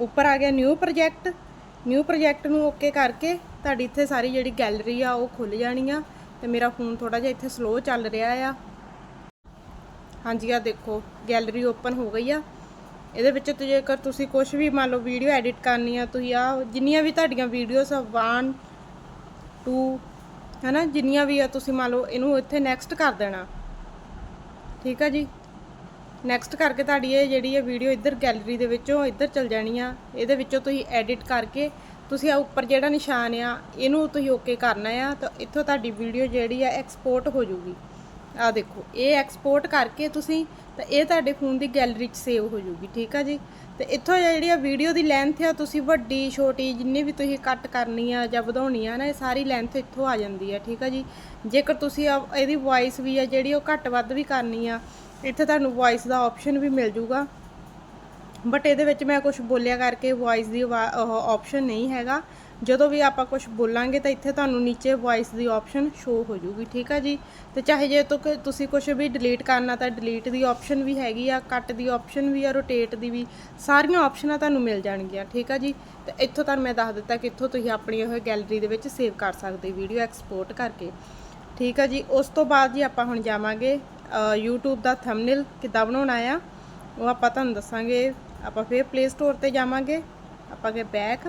ਉੱਪਰ ਆ ਗਿਆ ਨਿਊ ਪ੍ਰੋਜੈਕਟ ਨਿਊ ਪ੍ਰੋਜੈਕਟ ਨੂੰ ਓਕੇ ਕਰਕੇ ਤੁਹਾਡੀ ਇੱਥੇ ਸਾਰੀ ਜਿਹੜੀ ਗੈਲਰੀ ਆ, ਉਹ ਖੁੱਲ ਜਾਣੀ ਆ। ਤੇ ਮੇਰਾ ਫੋਨ ਥੋੜਾ ਜਿਹਾ ਇੱਥੇ ਸਲੋ ਚੱਲ ਰਿਹਾ ਆ। ਹਾਂਜੀ ਆ ਦੇਖੋ ਗੈਲਰੀ ਓਪਨ ਹੋ ਗਈ ਆ। ਇਹਦੇ ਵਿੱਚ ਤੇ ਜੇਕਰ ਤੁਸੀਂ ਕੁਝ ਵੀ ਮੰਨ ਲਓ ਵੀਡੀਓ ਐਡਿਟ ਕਰਨੀ ਆ, ਤੁਸੀਂ ਆ ਜਿੰਨੀਆਂ ਵੀ ਤੁਹਾਡੀਆਂ ਵੀਡੀਓਸ ਆ 1 2 ਹੈਨਾ, ਜਿੰਨੀਆਂ ਵੀ ਆ, ਤੁਸੀਂ ਮੰਨ ਲਓ ਇਹਨੂੰ ਇੱਥੇ ਨੈਕਸਟ ਕਰ ਦੇਣਾ। ਠੀਕ ਆ ਜੀ? ਨੈਕਸਟ ਕਰਕੇ ਤੁਹਾਡੀ ਇਹ ਜਿਹੜੀ ਹੈ ਵੀਡੀਓ ਇੱਧਰ ਗੈਲਰੀ ਦੇ ਵਿੱਚੋਂ ਇੱਧਰ ਚਲ ਜਾਣੀ ਆ। ਇਹਦੇ ਵਿੱਚੋਂ ਤੁਸੀਂ ਐਡਿਟ ਕਰਕੇ ਤੁਸੀਂ ਆ ਉੱਪਰ ਜਿਹੜਾ ਨਿਸ਼ਾਨ ਆ, ਇਹਨੂੰ ਤੁਸੀਂ ਓਕੇ ਕਰਨਾ ਆ, ਤਾਂ ਇੱਥੋਂ ਤੁਹਾਡੀ ਵੀਡੀਓ ਜਿਹੜੀ ਆ ਐਕਸਪੋਰਟ ਹੋ ਜਾਊਗੀ। ਆ ਦੇਖੋ, ਇਹ ਐਕਸਪੋਰਟ ਕਰਕੇ ਤੁਸੀਂ, ਤਾਂ ਇਹ ਤੁਹਾਡੇ ਫੋਨ ਦੀ ਗੈਲਰੀ 'ਚ ਸੇਵ ਹੋ ਜੂਗੀ ਠੀਕ ਆ ਜੀ? ਤੇ ਇੱਥੋਂ ਜਿਹੜੀ ਆ ਵੀਡੀਓ ਦੀ ਲੈਂਥ ਆ, ਤੁਸੀਂ ਵੱਡੀ, ਛੋਟੀ, ਜਿੰਨੀ ਵੀ ਤੁਸੀਂ ਕੱਟ ਕਰਨੀ ਆ ਜਾਂ ਵਧਾਉਣੀ ਆ ਨਾ, ਇਹ ਸਾਰੀ ਲੈਂਥ ਇੱਥੋਂ ਆ ਜਾਂਦੀ ਆ, ਠੀਕ ਆ ਜੀ? ਜੇਕਰ ਤੁਸੀਂ ਆ- ਇਹਦੀ ਵੌਇਸ ਵੀ ਆ, ਜਿਹੜੀ ਉਹ ਘੱਟ ਵੱਧ ਵੀ ਕਰਨੀ ਆ, ਇੱਥੇ ਤੁਹਾਨੂੰ ਵੌਇਸ ਦਾ ਆਪਸ਼ਨ ਵੀ ਮਿਲ ਜੂਗਾ ਬਟ ਇਹਦੇ ਵਿੱਚ ਮੈਂ ਕੁਝ ਬੋਲਿਆ ਕਰਕੇ ਵੌਇਸ ਦੀ ਆਪਸ਼ਨ ਨਹੀਂ ਹੈਗਾ। ਜਦੋਂ ਵੀ ਆਪਾਂ ਕੁਝ ਬੋਲਾਂਗੇ ਤਾਂ ਇੱਥੇ ਤੁਹਾਨੂੰ ਨੀਚੇ ਵੌਇਸ ਦੀ ਆਪਸ਼ਨ ਸ਼ੋ ਹੋ ਜੂਗੀ ਠੀਕ ਆ ਜੀ? ਤੇ ਚਾਹੇ ਜੇ ਤੋ ਤੁਸੀਂ ਕੁਝ ਵੀ ਡਿਲੀਟ ਕਰਨਾ ਤਾਂ ਡਿਲੀਟ ਦੀ ਆਪਸ਼ਨ ਵੀ ਹੈਗੀ ਆ ਕੱਟ ਦੀ ਆਪਸ਼ਨ ਵੀ ਆ ਰੋਟੇਟ ਦੀ ਵੀ ਸਾਰੀਆਂ ਆਪਸ਼ਨਾਂ ਤੁਹਾਨੂੰ ਮਿਲ ਜਾਣਗੀਆਂ ਠੀਕ ਆ ਜੀ? ਤੇ ਇੱਥੋਂ ਤੁਹਾਨੂੰ ਮੈਂ ਦੱਸ ਦਿੱਤਾ ਕਿ ਇੱਥੋਂ ਤੁਸੀਂ ਆਪਣੀ ਉਹ ਗੈਲਰੀ ਦੇ ਵਿੱਚ ਸੇਵ ਕਰ ਸਕਦੇ ਵੀਡੀਓ ਐਕਸਪੋਰਟ ਕਰਕੇ। ਠੀਕ ਆ ਜੀ? ਉਸ ਤੋਂ ਬਾਅਦ ਜੀ ਆਪਾਂ ਹੁਣ ਜਾਵਾਂਗੇ ਅ, YouTube ਦਾ ਥੰਬਨੇਲ ਕਿੱਦਾਂ ਬਣਾਉਣਾ ਆ ਉਹ ਆਪਾਂ ਤੁਹਾਨੂੰ ਦੱਸਾਂਗੇ। ਆਪਾਂ ਫਿਰ ਪਲੇ ਸਟੋਰ ਤੇ ਜਾਵਾਂਗੇ ਆਪਾਂ ਕੇ ਬੈਕ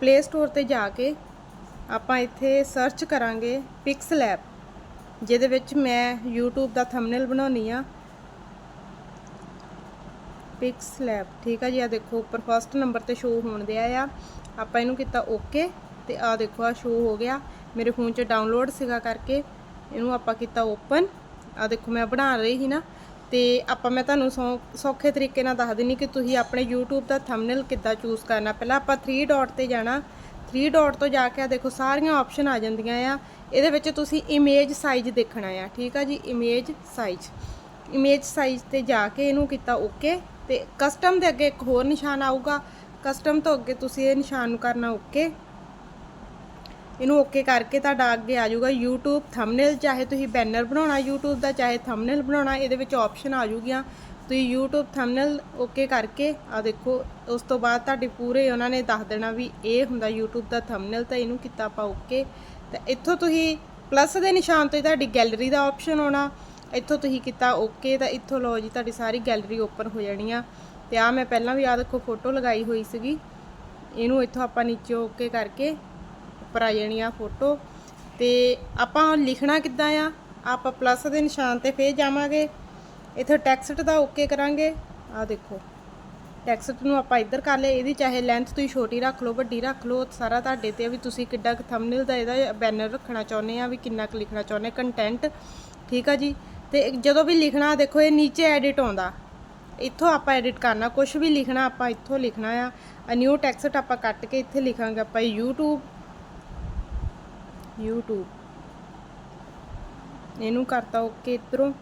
ਪਲੇ ਸਟੋਰ ਤੇ ਜਾ ਕੇ ਆਪਾਂ ਇੱਥੇ ਸਰਚ ਕਰਾਂਗੇ ਪਿਕਸ ਲੈਬ ਜਿਹਦੇ ਵਿੱਚ ਮੈਂ YouTube ਦਾ ਥੰਬਨੇਲ ਬਣਾਉਣੀ ਆ ਪਿਕਸ ਲੈਬ ਠੀਕ ਆ ਜੀ ਆ ਦੇਖੋ, ਉੱਪਰ ਫਸਟ ਨੰਬਰ ਤੇ ਸ਼ੋ ਹੋਣ ਦਿਆ ਆ। ਆਪਾਂ ਇਹਨੂੰ ਕੀਤਾ ਓਕੇ ਤੇ ਆ ਦੇਖੋ ਆ ਸ਼ੋ ਹੋ ਗਿਆ। ਮੇਰੇ ਫੋਨ 'ਚ ਡਾਊਨਲੋਡ ਸੀਗਾ ਕਰਕੇ ਇਹਨੂੰ ਆਪਾਂ ਕੀਤਾ ਓਪਨ ਆ ਦੇਖੋ, ਮੈਂ ਬਣਾ ਰਹੀ ਸੀ ਨਾ। ਤੇ ਆਪਾਂ ਮੈਂ ਤੁਹਾਨੂੰ ਸੌ- ਸੌਖੇ ਤਰੀਕੇ ਨਾਲ ਦੱਸ ਦਿੰਨੀ ਕਿ ਤੁਸੀਂ ਆਪਣੇ YouTube ਦਾ ਥੰਬਨੇਲ ਕਿੱਦਾਂ ਚੂਜ਼ ਕਰਨਾ। ਪਹਿਲਾਂ ਆਪਾਂ 3 ਡਾਟ ਤੇ ਜਾਣਾ। 3 ਡਾਟ ਤੋਂ ਜਾ ਕੇ ਆ ਦੇਖੋ ਸਾਰੀਆਂ ਆਪਸ਼ਨ ਆ ਜਾਂਦੀਆਂ ਆ। ਇਹਦੇ ਵਿੱਚ ਤੁਸੀਂ ਇਮੇਜ ਸਾਈਜ਼ ਦੇਖਣਾ ਆ, ਠੀਕ ਆ ਜੀ? ਇਮੇਜ ਸਾਈਜ਼ ਇਮੇਜ ਸਾਈਜ਼ ਤੇ ਜਾ ਕੇ ਇਹਨੂੰ ਕੀਤਾ ਓਕੇ ਤੇ ਕਸਟਮ ਦੇ ਅੱਗੇ ਇੱਕ ਹੋਰ ਨਿਸ਼ਾਨ ਆਊਗਾ। ਕਸਟਮ ਤੋਂ ਅੱਗੇ ਤੁਸੀਂ ਇਹ ਨਿਸ਼ਾਨ ਨੂੰ ਕਰਨਾ ਓਕੇ ਇਹਨੂੰ ਓਕੇ ਕਰਕੇ ਤੁਹਾਡਾ ਅੱਗੇ ਆ ਜਾਊਗਾ YouTube ਥੰਬਨੇਲ ਚਾਹੇ ਤੁਸੀਂ ਬੈਨਰ ਬਣਾਉਣਾ YouTube ਦਾ, ਚਾਹੇ ਥੰਬਨੇਲ ਬਣਾਉਣਾ, ਇਹਦੇ ਵਿੱਚ ਆਪਸ਼ਨ ਆ ਜਾਊਗੀਆਂ। ਤੁਸੀਂ YouTube ਥੰਬਨੇਲ ਓਕੇ ਕਰਕੇ ਆ ਦੇਖੋ, ਉਸ ਤੋਂ ਬਾਅਦ ਤੁਹਾਡੇ ਪੂਰੇ ਉਹਨਾਂ ਨੇ ਦੱਸ ਦੇਣਾ ਵੀ ਇਹ ਹੁੰਦਾ YouTube ਦਾ ਥੰਬਨੇਲ ਤਾਂ ਇਹਨੂੰ ਕੀਤਾ ਆਪਾਂ ਓਕੇ। ਤੇ ਇੱਥੋਂ ਤੁਸੀਂ ਪਲੱਸ ਦੇ ਨਿਸ਼ਾਨ ਤੋਂ ਹੀ ਤੁਹਾਡੀ ਗੈਲਰੀ ਦਾ ਆਪਸ਼ਨ ਆਉਣਾ। ਇੱਥੋਂ ਤੁਸੀਂ ਕੀਤਾ ਓਕੇ, ਤਾਂ ਇੱਥੋਂ ਲਓ ਜੀ, ਤੁਹਾਡੀ ਸਾਰੀ ਗੈਲਰੀ ਓਪਨ ਹੋ ਜਾਣੀ ਆ। ਤੇ ਆ ਮੈਂ ਪਹਿਲਾਂ ਵੀ ਆ ਦੇਖੋ ਫੋਟੋ ਲਗਾਈ ਹੋਈ ਸੀਗੀ। ਇਹਨੂੰ ਇੱਥੋਂ ਆਪਾਂ ਨੀਚੇ ਓਕੇ ਕਰਕੇ ਉੱਪਰ ਆ ਜਾਣੀ ਆ ਫੋਟੋ। ਤੇ ਆਪਾਂ ਲਿਖਣਾ ਕਿੱਦਾਂ ਆ? ਆਪਾਂ ਪਲੱਸ ਦੇ ਨਿਸ਼ਾਨ ਤੇ ਫੇਰ ਜਾਵਾਂਗੇ। ਇੱਥੇ ਟੈਕਸਟ ਦਾ ਓਕੇ ਕਰਾਂਗੇ। ਆ ਦੇਖੋ। ਟੈਕਸਟ ਨੂੰ ਆਪਾਂ ਇੱਧਰ ਕਰ ਲਏ। ਇਹਦੀ ਚਾਹੇ ਲੈਂਥ ਤੁਸੀਂ ਛੋਟੀ ਰੱਖ ਲਓ, ਵੱਡੀ ਰੱਖ ਲਓ ਸਾਰਾ ਤੁਹਾਡੇ ਤੇ ਵੀ ਤੁਸੀਂ ਕਿੱਡਾ ਕੁ ਥੰਬਨੇਲ ਦਾ ਇਹਦਾ ਬੈਨਰ ਰੱਖਣਾ ਚਾਹੁੰਦੇ ਆ, ਵੀ ਕਿੰਨਾ ਕੁ ਲਿਖਣਾ ਚਾਹੁੰਦੇ ਕੰਟੈਂਟ ਠੀਕ ਆ ਜੀ? ਤੇ ਜਦੋਂ ਵੀ ਲਿਖਣਾ, ਦੇਖੋ ਇਹ ਨੀਚੇ ਐਡਿਟ ਆਉਂਦਾ। ਇੱਥੋਂ ਆਪਾਂ ਐਡਿਟ ਕਰਨਾ। ਕੁਝ ਵੀ ਲਿਖਣਾ, ਆਪਾਂ ਇੱਥੋਂ ਲਿਖਣਾ ਆ। ਆ ਨਿਊ ਟੈਕਸਟ ਆਪਾਂ ਕੱਟ ਕੇ ਇੱਥੇ ਲਿਖਾਂਗੇ ਆਪਾਂ YouTube YouTube. ਇਹਨੂੰ ਕਰਤਾ ਓਕੇ ਇਧਰੋਂ।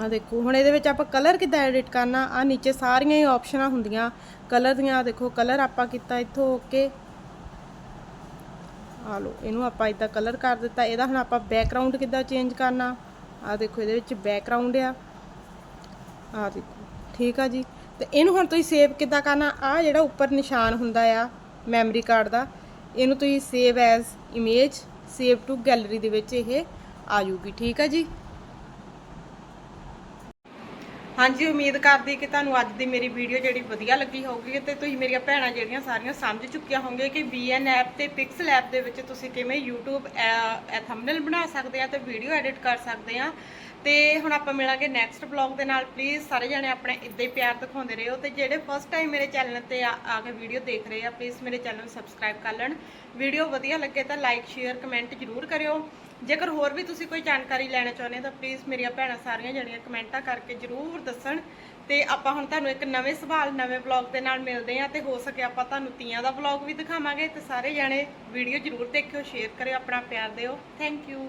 ਆ ਦੇਖੋ, ਹੁਣ ਇਹਦੇ ਵਿੱਚ ਆਪਾਂ ਕਲਰ ਕਿੱਦਾਂ ਐਡਿਟ ਕਰਨਾ? ਆ ਨੀਚੇ ਸਾਰੀਆਂ ਹੀ ਆਪਸ਼ਨਾਂ ਹੁੰਦੀਆਂ। ਕਲਰ ਦੀਆਂ ਆਹ ਦੇਖੋ ਕਲਰ ਆਪਾਂ ਕੀਤਾ ਇੱਥੋਂ ਓਕੇ ਆ ਲੋ ਇਹਨੂੰ ਆਪਾਂ ਇਦਾਂ ਕਲਰ ਕਰ ਦਿੱਤਾ। ਇਹਦਾ ਹੁਣ ਆਪਾਂ ਬੈਕਗ੍ਰਾਉਂਡ ਕਿੱਦਾਂ ਚੇਂਜ ਕਰਨਾ? ਆ ਦੇਖੋ, ਇਹਦੇ ਵਿੱਚ ਬੈਕਗ੍ਰਾਉਂਡ ਆ। ਆ ਦੇਖੋ, ਠੀਕ ਆ ਜੀ? ਤੇ ਇਹਨੂੰ ਹੁਣ ਤੁਸੀਂ ਸੇਵ ਕਿੱਦਾਂ ਕਰਨਾ? ਆ ਜਿਹੜਾ ਉੱਪਰ ਨਿਸ਼ਾਨ ਹੁੰਦਾ ਆ ਮੈਮਰੀ ਕਾਰਡ ਦਾ ਇਹਨੂੰ ਤੁਸੀਂ save as image save to gallery ਦੇ ਵਿੱਚ ਇਹ ਆ ਜਾਊਗੀ, ਠੀਕ ਆ ਜੀ? ਹਾਂਜੀ, ਉਮੀਦ ਕਰਦੀ ਕਿ ਤੁਹਾਨੂੰ ਅੱਜ ਦੀ ਮੇਰੀ ਵੀਡੀਓ ਜਿਹੜੀ ਵਧੀਆ ਲੱਗੀ ਹੋਊਗੀ ਤੇ ਤੁਸੀਂ ਮੇਰੀਆਂ ਭੈਣਾਂ ਜਿਹੜੀਆਂ ਸਾਰੀਆਂ ਸਮਝ ਚੁੱਕੀਆਂ ਹੋਵੋਗੇ ਕਿ VN ਐਪ ਤੇ Pixel ਐਪ ਦੇ ਵਿੱਚ ਤੁਸੀਂ ਕਿਵੇਂ YouTube ਥੰਬਨੇਲ ਬਣਾ ਸਕਦੇ ਆ ਤੇ ਵੀਡੀਓ ਐਡਿਟ ਕਰ ਸਕਦੇ ਆ। ਤੇ ਹੁਣ ਆਪਾਂ ਮਿਲਾਂਗੇ ਨੈਕਸਟ ਬਲੌਗ ਦੇ ਨਾਲ। ਪਲੀਜ਼ ਸਾਰੇ ਜਣੇ ਆਪਣੇ ਇੱਦਾਂ ਹੀ ਪਿਆਰ ਦਿਖਾਉਂਦੇ ਰਹੋ ਤੇ ਜਿਹੜੇ ਫਸਟ ਟਾਈਮ ਮੇਰੇ ਚੈਨਲ ਤੇ ਆ ਆ ਕੇ ਵੀਡੀਓ ਦੇਖ ਰਹੇ ਆ ਪਲੀਜ਼ ਮੇਰੇ ਚੈਨਲ ਨੂੰ ਸਬਸਕ੍ਰਾਈਬ ਕਰ ਲੈਣ। ਵੀਡੀਓ ਵਧੀਆ ਲੱਗੇ ਤਾਂ ਲਾਈਕ ਸ਼ੇਅਰ ਕਮੈਂਟ ਜ਼ਰੂਰ ਕਰਿਓ। ਜੇਕਰ ਹੋਰ ਵੀ ਤੁਸੀਂ ਕੋਈ ਜਾਣਕਾਰੀ ਲੈਣਾ ਚਾਹੁੰਦੇ ਹੋ ਤਾਂ ਪਲੀਜ਼ ਮੇਰੀਆਂ ਭੈਣਾਂ ਸਾਰੀਆਂ ਜਣੀਆਂ ਕਮੈਂਟਾਂ ਕਰਕੇ ਜ਼ਰੂਰ ਦੱਸਣ। ਤੇ ਆਪਾਂ ਹੁਣ ਤੁਹਾਨੂੰ ਇੱਕ ਨਵੇਂ ਸਵਾਲ, ਨਵੇਂ ਵਲੌਗ ਦੇ ਨਾਲ ਮਿਲਦੇ ਹਾਂ ਤੇ ਹੋ ਸਕੇ ਆਪਾਂ ਤੁਹਾਨੂੰ ਤੀਆਂ ਦਾ ਵਲੌਗ ਵੀ ਦਿਖਾਵਾਂਗੇ ਤੇ ਸਾਰੇ ਜਣੇ ਵੀਡੀਓ ਜ਼ਰੂਰ ਦੇਖਿਓ ਸ਼ੇਅਰ ਕਰਿਓ, ਆਪਣਾ ਪਿਆਰ ਦਿਓ। Thank you